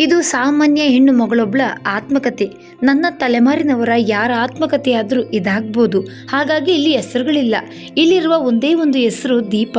ಇದು ಸಾಮಾನ್ಯ ಹೆಣ್ಣು ಮಗಳೊಬ್ಳ ಆತ್ಮಕತೆ. ನನ್ನ ತಲೆಮಾರಿನವರ ಯಾರ ಆತ್ಮಕತೆ ಆದರೂ ಇದಾಗ್ಬೋದು. ಹಾಗಾಗಿ ಇಲ್ಲಿ ಹೆಸರುಗಳಿಲ್ಲ. ಇಲ್ಲಿರುವ ಒಂದೇ ಒಂದು ಹೆಸರು ದೀಪ.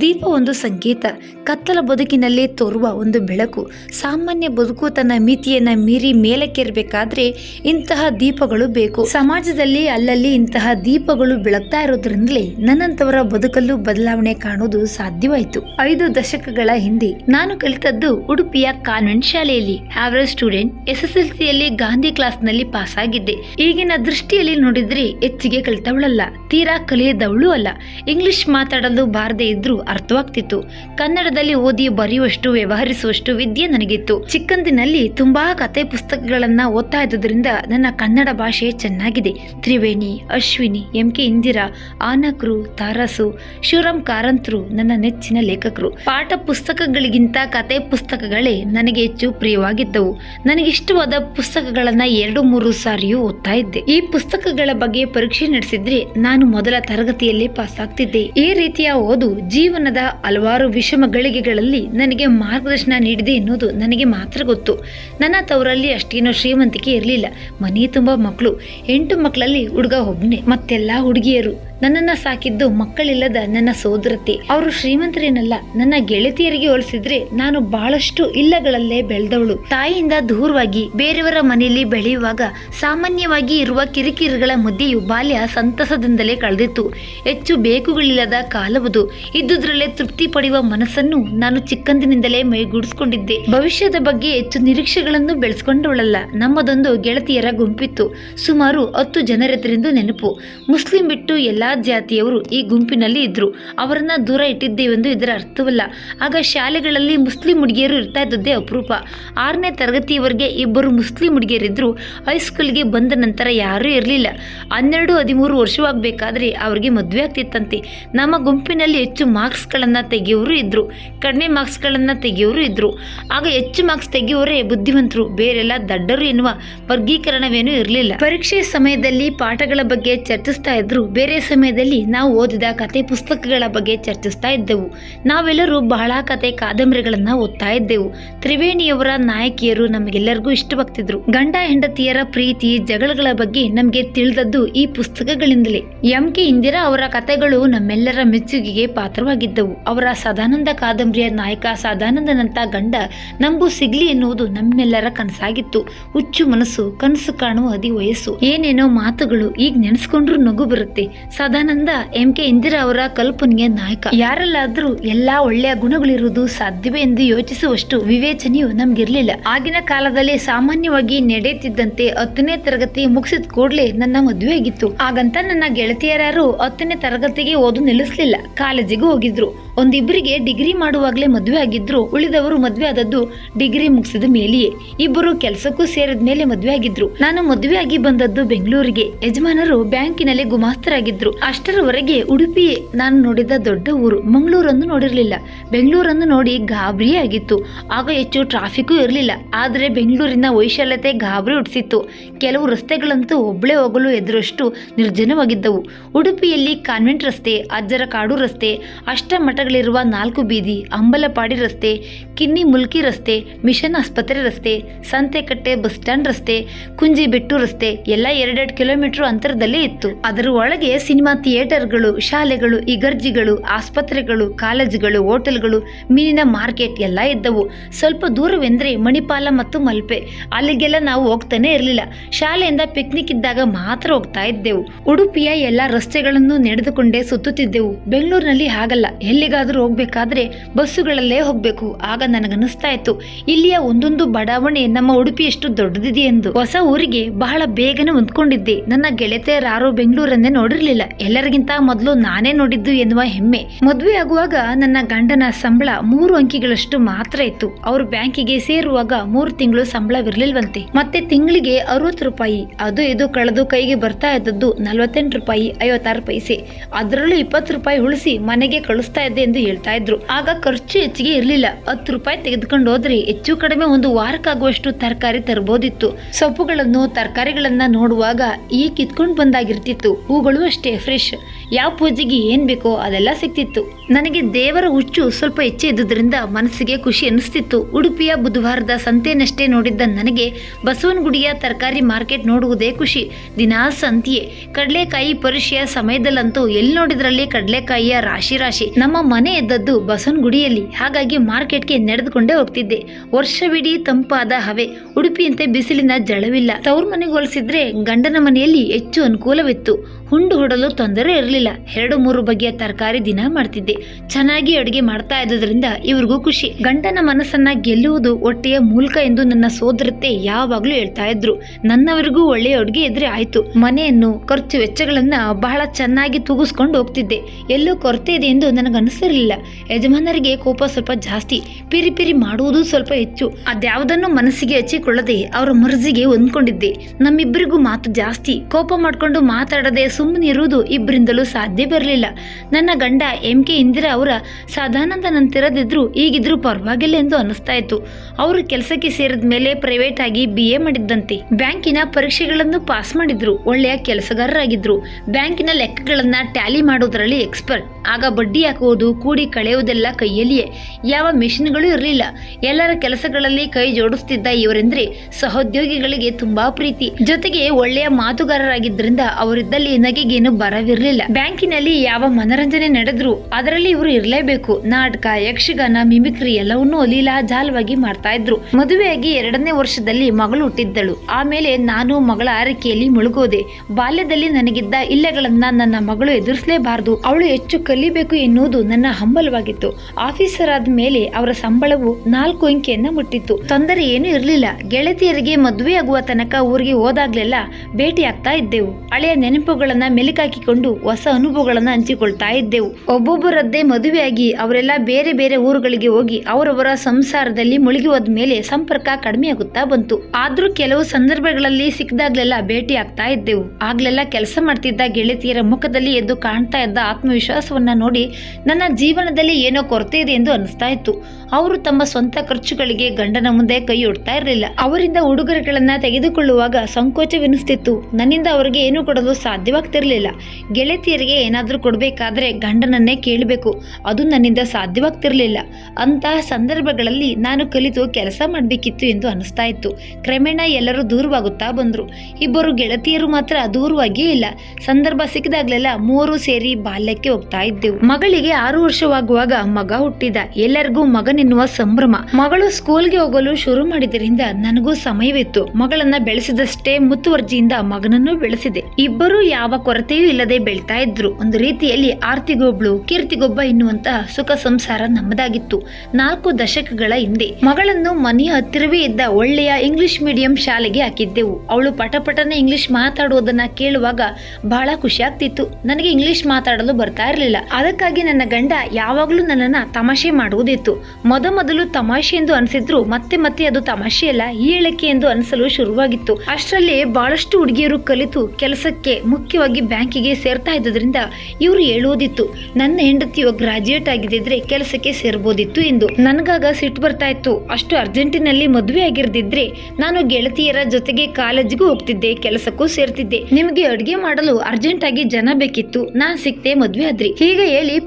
ದೀಪ ಒಂದು ಸಂಕೇತ. ಕತ್ತಲ ಬದುಕಿನಲ್ಲಿ ತೋರುವ ಒಂದು ಬೆಳಕು. ಸಾಮಾನ್ಯ ಬದುಕು ತನ್ನ ಮಿತಿಯನ್ನು ಮೀರಿ ಮೇಲಕ್ಕೇರಬೇಕಾದ್ರೆ ಇಂತಹ ದೀಪಗಳು ಬೇಕು. ಸಮಾಜದಲ್ಲಿ ಅಲ್ಲಲ್ಲಿ ಇಂತಹ ದೀಪಗಳು ಬೆಳಗ್ತಾ ಇರೋದ್ರಿಂದಲೇ ನನ್ನಂತವರ ಬದುಕಲ್ಲೂ ಬದಲಾವಣೆ ಕಾಣೋದು ಸಾಧ್ಯವಾಯಿತು. ಐದು ದಶಕಗಳ ಹಿಂದೆ ನಾನು ಕಲಿತದ್ದು ಉಡುಪಿಯ ಕಾನ್ವೆಂಟ್ ಶಾಲೆಯಲ್ಲಿ average student S S L ಸಿಯಲ್ಲಿ ಗಾಂಧಿ ಕ್ಲಾಸ್ನಲ್ಲಿ ಪಾಸ್ ಆಗಿದ್ದೆ ಈಗಿನ ದೃಷ್ಟಿಯಲ್ಲಿ ನೋಡಿದ್ರೆ ಹೆಚ್ಚಿಗೆ ಕಲಿತವಳಲ್ಲ. ತೀರಾ ಕಲಿಯದವಳು ಅಲ್ಲ. ಇಂಗ್ಲಿಷ್ ಮಾತಾಡಲು ಬಾರದೇ ಇದ್ರೂ ಅರ್ಥವಾಗ್ತಿತ್ತು. ಕನ್ನಡದಲ್ಲಿ ಓದಿ ಬರೆಯುವಷ್ಟು ವ್ಯವಹರಿಸುವಷ್ಟು ವಿದ್ಯೆ ನನಗಿತ್ತು. ಚಿಕ್ಕಂದಿನಲ್ಲಿ ತುಂಬಾ ಕತೆ ಪುಸ್ತಕಗಳನ್ನ ಓದ್ತಾ ಇದ್ದುದರಿಂದ ನನ್ನ ಕನ್ನಡ ಭಾಷೆ ಚೆನ್ನಾಗಿದೆ. ತ್ರಿವೇಣಿ, ಅಶ್ವಿನಿ, ಎಂ ಕೆ ಇಂದಿರಾ, ಆನಕ್ರು, ತಾರಸು, ಶಿವರಾಮ್ ಕಾರಂತರು ನನ್ನ ನೆಚ್ಚಿನ ಲೇಖಕರು. ಪಾಠ ಪುಸ್ತಕಗಳಿಗಿಂತ ಕತೆ ಪುಸ್ತಕಗಳೇ ನನಗೆ ಹೆಚ್ಚು ಪ್ರಿಯವಾಗಿದ್ದವು. ನನಗಿಷ್ಟವಾದ ಪುಸ್ತಕಗಳನ್ನ ಎರಡು, ಮೂರು ಸಾರಿಯೂ ಓದ್ತಾ ಇದ್ದೆ. ಈ ಪುಸ್ತಕಗಳ ಬಗ್ಗೆ ಪರೀಕ್ಷೆ ನಡೆಸಿದ್ರೆ ನಾನು ಮೊದಲ ತರಗತಿಯಲ್ಲಿ ಪಾಸ್ ಆಗ್ತಿದ್ದೆ ಈ ರೀತಿಯ ಓದು ಜೀವನದ ಹಲವಾರು ವಿಷಮ ಗಳಿಗೆಗಳಲ್ಲಿ ನನಗೆ ಮಾರ್ಗದರ್ಶನ ನೀಡಿದೆ ಎನ್ನುವುದು ನನಗೆ ಮಾತ್ರ ಗೊತ್ತು. ನನ್ನ ತವರಲ್ಲಿ ಅಷ್ಟೇನೋ ಶ್ರೀಮಂತಿಕೆ ಇರಲಿಲ್ಲ. ಮನೆ ತುಂಬಾ ಮಕ್ಕಳು. ಎಂಟು ಮಕ್ಕಳಲ್ಲಿ ಹುಡುಗ ಒಬ್ಬನೇ ಮತ್ತೆಲ್ಲ ಹುಡುಗಿಯರು. ನನ್ನನ್ನ ಸಾಕಿದ್ದು ಮಕ್ಕಳಿಲ್ಲದ ನನ್ನ ಸೋದರತೆ ಅವರು ಶ್ರೀಮಂತರೇನಲ್ಲ. ನನ್ನ ಗೆಳತಿಯರಿಗೆ ಹೋಲಿಸಿದ್ರೆ ನಾನು ಬಹಳಷ್ಟು ಇಲ್ಲಗಳಲ್ಲೇ ಬೆಳೆದವಳು ತಾಯಿಯಿಂದ ದೂರವಾಗಿ ಬೇರೆಯವರ ಮನೆಯಲ್ಲಿ ಬೆಳೆಯುವಾಗ ಸಾಮಾನ್ಯವಾಗಿ ಇರುವ ಕಿರಿಕಿರಿಗಳ ಮಧ್ಯೆಯು ಬಾಲ್ಯ ಸಂತಸದಿಂದಲೇ ಕಳೆದಿತ್ತು. ಹೆಚ್ಚು ಬೇಕುಗಳಿಲ್ಲದ ಕಾಲವದು. ಇದ್ದುದರಲ್ಲೇ ತೃಪ್ತಿ ಪಡೆಯುವ ಮನಸ್ಸನ್ನು ನಾನು ಚಿಕ್ಕಂದಿನಿಂದಲೇ ಮೈಗೂಡಿಸಿಕೊಂಡಿದ್ದೆ. ಭವಿಷ್ಯದ ಬಗ್ಗೆ ಹೆಚ್ಚು ನಿರೀಕ್ಷೆಗಳನ್ನು ಬೆಳೆಸ್ಕೊಂಡವಳಲ್ಲ. ನಮ್ಮದೊಂದು ಗೆಳತಿಯರ ಗುಂಪಿತ್ತು. ಸುಮಾರು ಹತ್ತು ಜನರೆದರೆಂದು ನೆನಪು. ಮುಸ್ಲಿಂ ಬಿಟ್ಟು ಎಲ್ಲಾ ಜಾತಿಯವರು ಈ ಗುಂಪಿನಲ್ಲಿ ಇದ್ರು. ಅವರನ್ನ ದೂರ ಇಟ್ಟಿದ್ದೇವೆಂದು ಇದರ ಅರ್ಥವಲ್ಲ. ಆಗ ಶಾಲೆಗಳಲ್ಲಿ ಮುಸ್ಲಿಂ ಹುಡುಗಿಯರು ಇರ್ತಾ ಇದ್ದದ್ದೇ ಅಪರೂಪ. ಆರನೇ ತರಗತಿಯವರೆಗೆ ಇಬ್ಬರು ಮುಸ್ಲಿಂ ಹುಡುಗಿಯರಿದ್ದರು ಹೈಸ್ಕೂಲ್ಗೆ ಬಂದ ನಂತರ ಯಾರೂ ಇರಲಿಲ್ಲ. ಹನ್ನೆರಡು, ಹದಿಮೂರು ವರ್ಷವಾಗಬೇಕಾದ್ರೆ ಅವರಿಗೆ ಮದುವೆ ಆಗ್ತಿತ್ತಂತೆ. ನಮ್ಮ ಗುಂಪಿನಲ್ಲಿ ಹೆಚ್ಚು ಮಾರ್ಕ್ಸ್ಗಳನ್ನು ತೆಗೆಯೋರು ಇದ್ದರು ಕಡಿಮೆ ಮಾರ್ಕ್ಸ್ಗಳನ್ನು ತೆಗೆಯೋರು ಇದ್ದರು ಆಗ ಹೆಚ್ಚು ಮಾರ್ಕ್ಸ್ ತೆಗೆಯೋರೇ ಬುದ್ಧಿವಂತರು. ಬೇರೆಲ್ಲ ದಡ್ಡರು ಎನ್ನುವ ವರ್ಗೀಕರಣವೇನೂ ಇರಲಿಲ್ಲ. ಪರೀಕ್ಷೆ ಸಮಯದಲ್ಲಿ ಪಾಠಗಳ ಬಗ್ಗೆ ಚರ್ಚಿಸ್ತಾ ಇದ್ರು. ಬೇರೆ ಸಮಯದಲ್ಲಿ ನಾವು ಓದಿದ ಕತೆ ಪುಸ್ತಕಗಳ ಬಗ್ಗೆ ಚರ್ಚಿಸ್ತಾ ಇದ್ದೆವು. ನಾವೆಲ್ಲರೂ ಬಹಳ ಕತೆ ಕಾದಂಬರಿಗಳನ್ನು ಓದ್ತಾ ಇದ್ದೆವು. ತ್ರಿವೇಣಿಯವರ ನಾಯಕಿಯರು ನಮಗೆಲ್ಲರಿಗೂ ಇಷ್ಟವಾಗ್ತಿದ್ರು. ಗಂಡ ಹೆಂಡತಿಯರ ಪ್ರೀತಿ, ಜಗಳಗಳ ಬಗ್ಗೆ ನಮಗೆ ತಿಳಿದದ್ದು ಈ ಪುಸ್ತಕಗಳಿಂದಲೇ. ಎಂ ಕೆ ಇಂದಿರಾ ಅವರ ಕಥೆಗಳು ನಮ್ಮೆಲ್ಲರ ಮೆಚ್ಚುಗೆಗೆ ಪಾತ್ರವಾಗಿದ್ದವು. ಅವರ ಸದಾನಂದ ಕಾದಂಬರಿಯ ನಾಯಕ ಸದಾನಂದನಂತ ಗಂಡ ನಮಗೂ ಸಿಗ್ಲಿ ಎನ್ನುವುದು ನಮ್ಮೆಲ್ಲರ ಕನಸಾಗಿತ್ತು. ಹುಚ್ಚು ಮನಸ್ಸು, ಕನಸು ಕಾಣುವ ಅದಿ ವಯಸ್ಸು ಏನೇನೋ ಮಾತುಗಳು ಈಗ ನೆನೆಸ್ಕೊಂಡ್ರು ನಗು ಬರುತ್ತೆ. ಸದಾನಂದ, ಎಂ ಕೆ ಇಂದಿರಾ ಅವರ ಕಲ್ಪನೆಯ ನಾಯಕ. ಯಾರಲ್ಲಾದ್ರೂ ಎಲ್ಲಾ ಒಳ್ಳೆಯ ಗುಣಗಳಿರುವುದು ಸಾಧ್ಯವೇ ಎಂದು ಯೋಚಿಸುವಷ್ಟು ವಿವೇಚನೆಯು ನಮ್ಗಿರ್ಲಿಲ್ಲ ಆಗಿನ ಕಾಲದಲ್ಲಿ ಸಾಮಾನ್ಯವಾಗಿ ನಡೆಯುತ್ತಿದ್ದಂತೆ ಹತ್ತನೇ ತರಗತಿ ಮುಗಿಸಿದ ಕೂಡಲೇ ನನ್ನ ಮದುವೆ ಆಗಿತ್ತು. ಹಾಗಂತ ನನ್ನ ಗೆಳತಿಯರಾರು ಹತ್ತನೇ ತರಗತಿಗೆ ಓದು ನಿಲ್ಲಿಸಲಿಲ್ಲ. ಕಾಲೇಜಿಗೂ ಹೋಗಿದ್ರು. ಒಂದಿಬ್ಬರಿಗೆ ಡಿಗ್ರಿ ಮಾಡುವಾಗಲೇ ಮದುವೆ ಆಗಿದ್ರು, ಉಳಿದವರು ಮದುವೆ ಆದದ್ದು ಡಿಗ್ರಿ ಮುಗಿಸಿದ ಮೇಲೆಯೇ. ಇಬ್ಬರು ಕೆಲಸಕ್ಕೂ ಸೇರಿದ ಮೇಲೆ ಮದುವೆ ಆಗಿದ್ರು. ನಾನು ಮದುವೆ ಆಗಿ ಬಂದದ್ದು ಬೆಂಗಳೂರಿಗೆ. ಯಜಮಾನರು ಬ್ಯಾಂಕಿನಲ್ಲಿ ಗುಮಾಸ್ತರಾಗಿದ್ರು. ಅಷ್ಟರವರೆಗೆ ಉಡುಪಿ ನಾನು ನೋಡಿದ ದೊಡ್ಡ ಊರು. ಮಂಗಳೂರನ್ನು ನೋಡಿರಲಿಲ್ಲ. ಬೆಂಗಳೂರನ್ನು ನೋಡಿ ಗಾಬರಿಯೇ ಆಗಿತ್ತು. ಆಗ ಹೆಚ್ಚು ಟ್ರಾಫಿಕ್ಕು ಇರಲಿಲ್ಲ. ಆದರೆ ಬೆಂಗಳೂರಿನ ವೈಶಾಲ್ಯತೆ ಗಾಬರಿ ಹುಟ್ಟಿಸಿತ್ತು ಕೆಲವು ರಸ್ತೆಗಳಂತೂ ಒಬ್ಬಳೇ ಹೋಗಲು ಎದುರಷ್ಟು ನಿರ್ಜನವಾಗಿದ್ದವು. ಉಡುಪಿಯಲ್ಲಿ ಕಾನ್ವೆಂಟ್ ರಸ್ತೆ, ಅಜ್ಜರ ಕಾಡು ರಸ್ತೆ ಅಷ್ಟಮಠಗಳಿರುವ ನಾಲ್ಕು ಬೀದಿ, ಅಂಬಲಪಾಡಿ ರಸ್ತೆ, ಕಿನ್ನಿ ಮುಲ್ಕಿ ರಸ್ತೆ, ಮಿಷನ್ ಆಸ್ಪತ್ರೆ ರಸ್ತೆ, ಸಂತೆಕಟ್ಟೆ ಬಸ್ ಸ್ಟ್ಯಾಂಡ್ ರಸ್ತೆ, ಕುಂಜಿಬೆಟ್ಟು ರಸ್ತೆ ಎಲ್ಲ ಎರಡೆರಡು ಕಿಲೋಮೀಟರ್ ಅಂತರದಲ್ಲೇ ಇತ್ತು. ಅದರ ಒಳಗೆ ಸಿನಿಮಾ ಥಿಯೇಟರ್ಗಳು, ಶಾಲೆಗಳು ಇಗರ್ಜಿಗಳು ಆಸ್ಪತ್ರೆಗಳು, ಕಾಲೇಜುಗಳು, ಹೋಟೆಲ್ಗಳು, ಮೀನಿನ ಮಾರ್ಕೆಟ್ ಎಲ್ಲ ಇದ್ದವು. ಸ್ವಲ್ಪ ದೂರವೆಂದ್ರೆ ಮಣಿಪಾಲ ಮತ್ತು ಮಲ್ಪೆ. ಅಲ್ಲಿಗೆಲ್ಲ ನಾವು ಹೋಗ್ತಾನೆ ಇರಲಿಲ್ಲ. ಶಾಲೆಯಿಂದ ಪಿಕ್ನಿಕ್ ಇದ್ದಾಗ ಮಾತ್ರ ಹೋಗ್ತಾ ಇದ್ದೆವು. ಉಡುಪಿಯ ಎಲ್ಲ ರಸ್ತೆಗಳನ್ನು ನಡೆದುಕೊಂಡೇ ಸುತ್ತುತ್ತಿದ್ದೆವು. ಬೆಂಗಳೂರಿನಲ್ಲಿ ಹಾಗಲ್ಲ. ಎಲ್ಲಿಗಾದ್ರೂ ಹೋಗಬೇಕಾದ್ರೆ ಬಸ್ಸುಗಳಲ್ಲೇ ಹೋಗಬೇಕು. ಆಗ ನನಗನ್ನಿಸ್ತಾ ಇತ್ತು ಇಲ್ಲಿಯ ಒಂದೊಂದು ಬಡಾವಣೆ ನಮ್ಮ ಉಡುಪಿಯಷ್ಟು ದೊಡ್ಡದಿದೆ ಎಂದು. ಹೊಸ ಊರಿಗೆ ಬಹಳ ಬೇಗನೆ ಹೊಂದ್ಕೊಂಡಿದ್ದೆ. ನನ್ನ ಗೆಳತಿಯರಾರು ಬೆಂಗಳೂರನ್ನೇ ನೋಡಿರ್ಲಿಲ್ಲ. ಎಲ್ಲರಿಗಿಂತ ಮೊದಲು ನಾನೇ ನೋಡಿದ್ದು ಎನ್ನುವ ಹೆಮ್ಮೆ. ಮದುವೆ ಆಗುವಾಗ ನನ್ನ ಗಂಡನ ಸಂಬಳ ಮೂರು ಅಂಕಿಗಳಷ್ಟು ಮಾತ್ರ ಇತ್ತು. ಅವರು ಬ್ಯಾಂಕಿಗೆ ಸೇರುವಾಗ ಮೂರು ತಿಂಗಳು ಸಂಬಳವಿರ್ಲಿಲ್ವಂತೆ. ಮತ್ತೆ ತಿಂಗಳಿಗೆ ಅರವತ್ತು ರೂಪಾಯಿ, ಅದು ಇದು ಕಳೆದು ಕೈಗೆ ಬರ್ತಾ ಇದ್ದದ್ದು ನಲವತ್ತೆಂಟು ರೂಪಾಯಿ ಐವತ್ತಾರು ಪೈಸೆ. ಅದರಲ್ಲೂ ಇಪ್ಪತ್ತು ರೂಪಾಯಿ ಉಳಿಸಿ ಮನೆಗೆ ಕಳಿಸ್ತಾ ಇದ್ದೆ ಎಂದು ಹೇಳ್ತಾ ಇದ್ರು. ಆಗ ಖರ್ಚು ಹೆಚ್ಚಿಗೆ ಇರಲಿಲ್ಲ. ಹತ್ತು ರೂಪಾಯಿ ತೆಗೆದುಕೊಂಡು ಹೋದ್ರೆ ಹೆಚ್ಚು ಕಡಿಮೆ ಒಂದು ವಾರಕ್ಕಾಗುವಷ್ಟು ತರಕಾರಿ ತರಬಹುದಿತ್ತು ಸೊಪ್ಪುಗಳನ್ನು, ತರಕಾರಿಗಳನ್ನ ನೋಡುವಾಗ ಈ ಕಿತ್ಕೊಂಡು ಬಂದಾಗಿರ್ತಿತ್ತು. ಹೂಗಳು ಅಷ್ಟೇ ಫ್ರೆಶ್ ಯಾವ ಪೂಜೆಗೆ ಏನ್ ಬೇಕೋ ಅದೆಲ್ಲ ಸಿಕ್ತಿತ್ತು ನನಗೆ ದೇವರ ಹುಚ್ಚು ಸ್ವಲ್ಪ ಹೆಚ್ಚು ಇದ್ದುದರಿಂದ ಮನಸ್ಸಿಗೆ ಖುಷಿ ಅನಿಸ್ತಿತ್ತು ಉಡುಪಿಯ ಬುಧವಾರದ ಸಂತೆನಷ್ಟೇ ನೋಡಿದ್ದ ನನಗೆ ಬಸವನಗುಡಿಯ ತರಕಾರಿ ಮಾರ್ಕೆಟ್ ನೋಡುವುದೇ ಖುಷಿ. ದಿನಾ ಸಂತೆಯೇ. ಕಡಲೆಕಾಯಿ, ಪರಿಷೆಯ ಸಮಯದಲ್ಲಂತೂ ಎಲ್ಲಿ ನೋಡಿದ್ರಲ್ಲಿ ಕಡಲೆಕಾಯಿಯ ರಾಶಿ ರಾಶಿ. ನಮ್ಮ ಮನೆ ಎದ್ದದ್ದು ಬಸವನಗುಡಿಯಲ್ಲಿ ಹಾಗಾಗಿ ಮಾರ್ಕೆಟ್ಗೆ ನಡೆದುಕೊಂಡೇ ಹೋಗ್ತಿದ್ದೆ. ವರ್ಷವಿಡೀ ತಂಪಾದ ಹವೆ, ಉಡುಪಿಯಂತೆ ಬಿಸಿಲಿನ ಜಳವಿಲ್ಲ. ತವ್ರ ಮನೆಗೆ ಹೋಲಿಸಿದ್ರೆ ಗಂಡನ ಮನೆಯಲ್ಲಿ ಹೆಚ್ಚು ಅನುಕೂಲವಿತ್ತು. ಹುಂಡು ಹೊಡಲು ತೊಂದರೆ ಇರಲಿಲ್ಲ. ಎರಡು ಮೂರು ಬಗೆಯ ತರಕಾರಿ ದಿನ ಮಾಡ್ತಿದ್ದೆ. ಚೆನ್ನಾಗಿ ಅಡುಗೆ ಮಾಡ್ತಾ ಇದ್ದುದರಿಂದ ಇವ್ರಿಗೂ ಖುಷಿ. ಗಂಡನ ಮನಸ್ಸನ್ನ ಗೆಲ್ಲುವುದು ಒಟ್ಟೆಯ ಮೂಲಕ ಎಂದು ನನ್ನ ಸೋದರತೆ ಯಾವಾಗಲೂ ಹೇಳ್ತಾ ಇದ್ರು. ನನ್ನವರಿಗೂ ಒಳ್ಳೆಯ ಅಡುಗೆ ಇದ್ರೆ ಆಯ್ತು. ಮನೆಯನ್ನು ಖರ್ಚು ವೆಚ್ಚಗಳನ್ನ ಬಹಳ ಚೆನ್ನಾಗಿ ತೂಗಿಸ್ಕೊಂಡು ಹೋಗ್ತಿದ್ದೆ. ಎಲ್ಲೂ ಕೊರತೆ ಇದೆ ಎಂದು ನನಗೆ ಅನಿಸಿರಲಿಲ್ಲ ಯಜಮಾನರಿಗೆ ಕೋಪ ಸ್ವಲ್ಪ ಜಾಸ್ತಿ, ಪಿರಿ ಪಿರಿ ಮಾಡುವುದು ಸ್ವಲ್ಪ ಹೆಚ್ಚು. ಅದ್ಯಾವುದನ್ನು ಮನಸ್ಸಿಗೆ ಹಚ್ಚಿಕೊಳ್ಳದೆ ಅವರ ಮರ್ಜಿಗೆ ಹೊಂದ್ಕೊಂಡಿದ್ದೆ. ನಮ್ಮಿಬ್ಬರಿಗೂ ಮಾತು ಜಾಸ್ತಿ, ಕೋಪ ಮಾಡಿಕೊಂಡು ಮಾತಾಡದೆ ಸುಮ್ಮನೆ ಇರುವುದು ಇಬ್ಬರಿಂದಲೂ ಸಾಧ್ಯ ಬರಲಿಲ್ಲ. ನನ್ನ ಗಂಡ ಎಂ ಕೆ ಇಂದಿರಾ ಅವರ ಸದಾನಂದನಂತಿರದಿದ್ರು ಈಗಿದ್ರು ಪರವಾಗಿಲ್ಲ ಎಂದು ಅನಿಸ್ತಾ ಇತ್ತು. ಅವರು ಕೆಲಸಕ್ಕೆ ಸೇರಿದ ಮೇಲೆ ಪ್ರೈವೇಟ್ ಆಗಿ ಬಿ ಎ ಮಾಡಿದ್ದಂತೆ. ಬ್ಯಾಂಕಿನ ಪರೀಕ್ಷೆಗಳನ್ನು ಪಾಸ್ ಮಾಡಿದ್ರು, ಒಳ್ಳೆಯ ಕೆಲಸಗಾರರಾಗಿದ್ರು. ಬ್ಯಾಂಕಿನ ಲೆಕ್ಕಗಳನ್ನ ಟ್ಯಾಲಿ ಮಾಡೋದರಲ್ಲಿ ಎಕ್ಸ್ಪರ್ಟ್ ಆಗ ಬಡ್ಡಿ ಹಾಕುವುದು ಕೂಡಿ ಕಳೆಯುವುದೆಲ್ಲ ಕೈಯಲ್ಲಿಯೇ. ಯಾವ ಮಿಷನ್ಗಳು ಇರಲಿಲ್ಲ. ಎಲ್ಲರ ಕೆಲಸಗಳಲ್ಲಿ ಕೈ ಜೋಡಿಸ್ತಿದ್ದ ಇವರೆಂದ್ರೆ ಸಹೋದ್ಯೋಗಿಗಳಿಗೆ ತುಂಬಾ ಪ್ರೀತಿ. ಜೊತೆಗೆ ಒಳ್ಳೆಯ ಮಾತುಗಾರರಾಗಿದ್ದರಿಂದ ಅವರಿದ್ದಲ್ಲಿ ನಗೆಗೇನು ಬರವಿರಲಿಲ್ಲ. ಬ್ಯಾಂಕಿನಲ್ಲಿ ಯಾವ ಮನರಂಜನೆ ನಡೆದ್ರು ಅದರಲ್ಲಿ ಇವರು ಇರಲೇಬೇಕು. ನಾಟಕ, ಯಕ್ಷಗಾನ, ಮಿಮಿಕ್ರಿ ಎಲ್ಲವನ್ನೂ ಲೀಲಾಜಾಲವಾಗಿ ಮಾಡ್ತಾ ಇದ್ರು. ಮದುವೆಯಾಗಿ ಎರಡನೇ ವರ್ಷದಲ್ಲಿ ಮಗಳು ಹುಟ್ಟಿದ್ದಳು. ಆಮೇಲೆ ನಾನು ಮಗಳ ಆರೈಕೆಯಲ್ಲಿ ಮುಳುಗೋದೆ. ಬಾಲ್ಯದಲ್ಲಿ ನನಗಿದ್ದ ಇಲ್ಲೆಗಳನ್ನ ನನ್ನ ಮಗಳು ಎದುರಿಸಲೇಬಾರದು. ಅವಳು ಹೆಚ್ಚು ಕಲಿಬೇಕು ಎನ್ನುವುದು ನನ್ನ ಹಂಬಲವಾಗಿತ್ತು. ಆಫೀಸರ್ ಆದ ಮೇಲೆ ಅವರ ಸಂಬಳವು ನಾಲ್ಕು ಅಂಕಿಯನ್ನ ಮುಟ್ಟಿತ್ತು. ತೊಂದರೆ ಏನೂ ಇರಲಿಲ್ಲ. ಗೆಳತಿಯರಿಗೆ ಮದುವೆ ಆಗುವ ತನಕ ಊರಿಗೆ ಹೋದಾಗ್ಲೆಲ್ಲ ಭೇಟಿ ಆಗ್ತಾ ಇದ್ದೆವು. ಹಳೆಯ ನೆನಪುಗಳನ್ನ ಮೆಲುಕಾಕಿಕೊಂಡು ಹೊಸ ಅನುಭವಗಳನ್ನ ಹಂಚಿಕೊಳ್ತಾ ಇದ್ದೆವು. ಒಬ್ಬೊಬ್ಬರದ್ದೇ ಮದುವೆಯಾಗಿ ಅವರೆಲ್ಲ ಬೇರೆ ಬೇರೆ ಊರುಗಳಿಗೆ ಹೋಗಿ ಅವರವರ ಸಂಸಾರದಲ್ಲಿ ಮುಳುಗಿ ಹೋದ ಮೇಲೆ ಸಂಪರ್ಕ ಕಡಿಮೆಯಾಗುತ್ತಾ ಬಂತು. ಆದ್ರೂ ಕೆಲವು ಸಂದರ್ಭಗಳಲ್ಲಿ ಸಿಕ್ಕದಾಗ್ಲೆಲ್ಲ ಭೇಟಿ ಆಗ್ತಾ ಇದ್ದೆವು. ಆಗ್ಲೆಲ್ಲ ಕೆಲಸ ಮಾಡ್ತಿದ್ದ ಗೆಳತಿಯರ ಮುಖದಲ್ಲಿ ಎದ್ದು ಕಾಣ್ತಾ ಇದ್ದ ಆತ್ಮವಿಶ್ವಾಸವನ್ನ ನೋಡಿ ನನ್ನ ಜೀವನದಲ್ಲಿ ಏನೋ ಕೊರತೆ ಇದೆ ಎಂದು ಅನಿಸ್ತಾ ಇತ್ತು. ಅವರು ತಮ್ಮ ಸ್ವಂತ ಖರ್ಚುಗಳಿಗೆ ಗಂಡನ ಮುಂದೆ ಕೈ ಒಡ್ತಾ ಇರಲಿಲ್ಲ. ಅವರಿಂದ ಉಡುಗೊರೆಗಳನ್ನ ತೆಗೆದುಕೊಳ್ಳುವಾಗ ಸಂಕೋಚವೆನಿಸ್ತಿತ್ತು. ನನ್ನಿಂದ ಅವರಿಗೆ ಏನು ಕೊಡಲು ಸಾಧ್ಯವಾಗ್ತಿರ್ಲಿಲ್ಲ. ಗೆಳತಿಯರಿಗೆ ಏನಾದರೂ ಕೊಡಬೇಕಾದ್ರೆ ಗಂಡನನ್ನೇ ಕೇಳಬೇಕು. ಅದು ನನ್ನಿಂದ ಸಾಧ್ಯವಾಗ್ತಿರ್ಲಿಲ್ಲ. ಅಂತಹ ಸಂದರ್ಭಗಳಲ್ಲಿ ನಾನು ಕಲಿತು ಕೆಲಸ ಮಾಡಬೇಕಿತ್ತು ಎಂದು ಅನಿಸ್ತಾ ಇತ್ತು. ಕ್ರಮೇಣ ಎಲ್ಲರೂ ದೂರವಾಗುತ್ತಾ ಬಂದರು. ಇಬ್ಬರು ಗೆಳತಿಯರು ಮಾತ್ರ ದೂರವಾಗಿಯೇ ಇಲ್ಲ. ಸಂದರ್ಭ ಸಿಕ್ಕಿದಾಗಲೆಲ್ಲ ಮೂರು ಸೇರಿ ಬಾಲ್ಯಕ್ಕೆ ಹೋಗ್ತಾ ಇದ್ದೆವು. ಮಗಳಿಗೆ ಆರು ವರ್ಷವಾಗುವಾಗ ಮಗ ಹುಟ್ಟಿದ ಎಲ್ಲರಿಗೂ ಮಗನೆನ್ನುವ ಸಂಭ್ರಮ. ಮಗಳು ಸ್ಕೂಲ್ಗೆ ಹೋಗಲು ಶುರು ಮಾಡಿದ್ರಿಂದ ನನಗೂ ಸಮಯವಿತ್ತು. ಮಗಳನ್ನ ಬೆಳೆಸಿದಷ್ಟೇ ಮುತುವರ್ಜಿಯಿಂದ ಮಗನನ್ನು ಬೆಳೆಸಿದೆ. ಇಬ್ಬರು ಯಾವ ಕೊರತೆಯೂ ಇಲ್ಲದೆ ಬೆಳ್ತಾ ಇದ್ರು. ಒಂದು ರೀತಿಯಲ್ಲಿ ಆರ್ತಿಗೊಬ್ಳು, ಕೀರ್ತಿಗೊಬ್ಬ ಎನ್ನುವಂತಹ ಸುಖ ಸಂಸಾರ ನಮ್ಮದಾಗಿತ್ತು. ನಾಲ್ಕು ದಶಕಗಳ ಹಿಂದೆ ಮಗಳನ್ನು ಮನೆಯ ಹತ್ತಿರವೇ ಇದ್ದ ಒಳ್ಳೆಯ ಇಂಗ್ಲಿಷ್ ಮೀಡಿಯಂ ಶಾಲೆಗೆ ಹಾಕಿದ್ದೆವು. ಅವಳು ಪಟಪಟನೆ ಇಂಗ್ಲಿಷ್ ಮಾತಾಡುವುದನ್ನ ಕೇಳುವಾಗ ಬಹಳ ಖುಷಿ ಆಗ್ತಿತ್ತು. ನನಗೆ ಇಂಗ್ಲಿಷ್ ಮಾತಾಡಲು ಬರ್ತಾ ಇರಲಿಲ್ಲ. ಅದಕ್ಕಾಗಿ ನನ್ನ ಗಂಡ ಯಾವಾಗಲೂ ನನ್ನನ್ನು ತಮಾಷೆ ಮಾಡುವುದಿತ್ತು. ಮೊದಮೊದಲು ತಮಾಷೆ ಎಂದು ಅನಿಸಿದ್ರು, ಮತ್ತೆ ಮತ್ತೆ ಅದು ತಮಾಷೆ ಅಲ್ಲ ಹೇಳಿಕೆ ಎಂದು ಅನಿಸಲು ಶುರುವಾಗಿತ್ತು. ಅಷ್ಟರಲ್ಲಿ ಬಹಳಷ್ಟು ಹುಡುಗಿಯರು ಕಲಿತು ಕೆಲಸಕ್ಕೆ ಮುಖ್ಯವಾಗಿ ಬ್ಯಾಂಕಿಗೆ ಸೇರ್ತಾ ಇದ್ದುದರಿಂದ ಇವರು ಹೇಳುವುದಿತ್ತು, ನನ್ನ ಹೆಂಡತಿ ಇವಾಗ ಗ್ರಾಜ್ಯುಯೇಟ್ ಆಗಿದ್ದಿದ್ರೆ ಕೆಲಸಕ್ಕೆ ಸೇರ್ಬೋದಿತ್ತು ಎಂದು. ನನಗಾಗ ಸಿಟ್ಟು ಬರ್ತಾ ಇತ್ತು. ಅಷ್ಟು ಅರ್ಜೆಂಟಿನಲ್ಲಿ ಮದುವೆ ಆಗಿರದಿದ್ರೆ ನಾನು ಗೆಳತಿಯರ ಜೊತೆಗೆ ಕಾಲೇಜಿಗೂ ಹೋಗ್ತಿದ್ದೆ, ಕೆಲಸಕ್ಕೂ ಸೇರ್ತಿದ್ದೆ. ನಿಮಗೆ ಅಡುಗೆ ಮಾಡಲು ಅರ್ಜೆಂಟ್ ಆಗಿ ಜನ ಬೇಕಿತ್ತು, ನಾನು ಸಿಕ್ತೆ ಮದುವೆ ಆದ್ರಿ. ಹೀಗೆ ಹೇಳಿ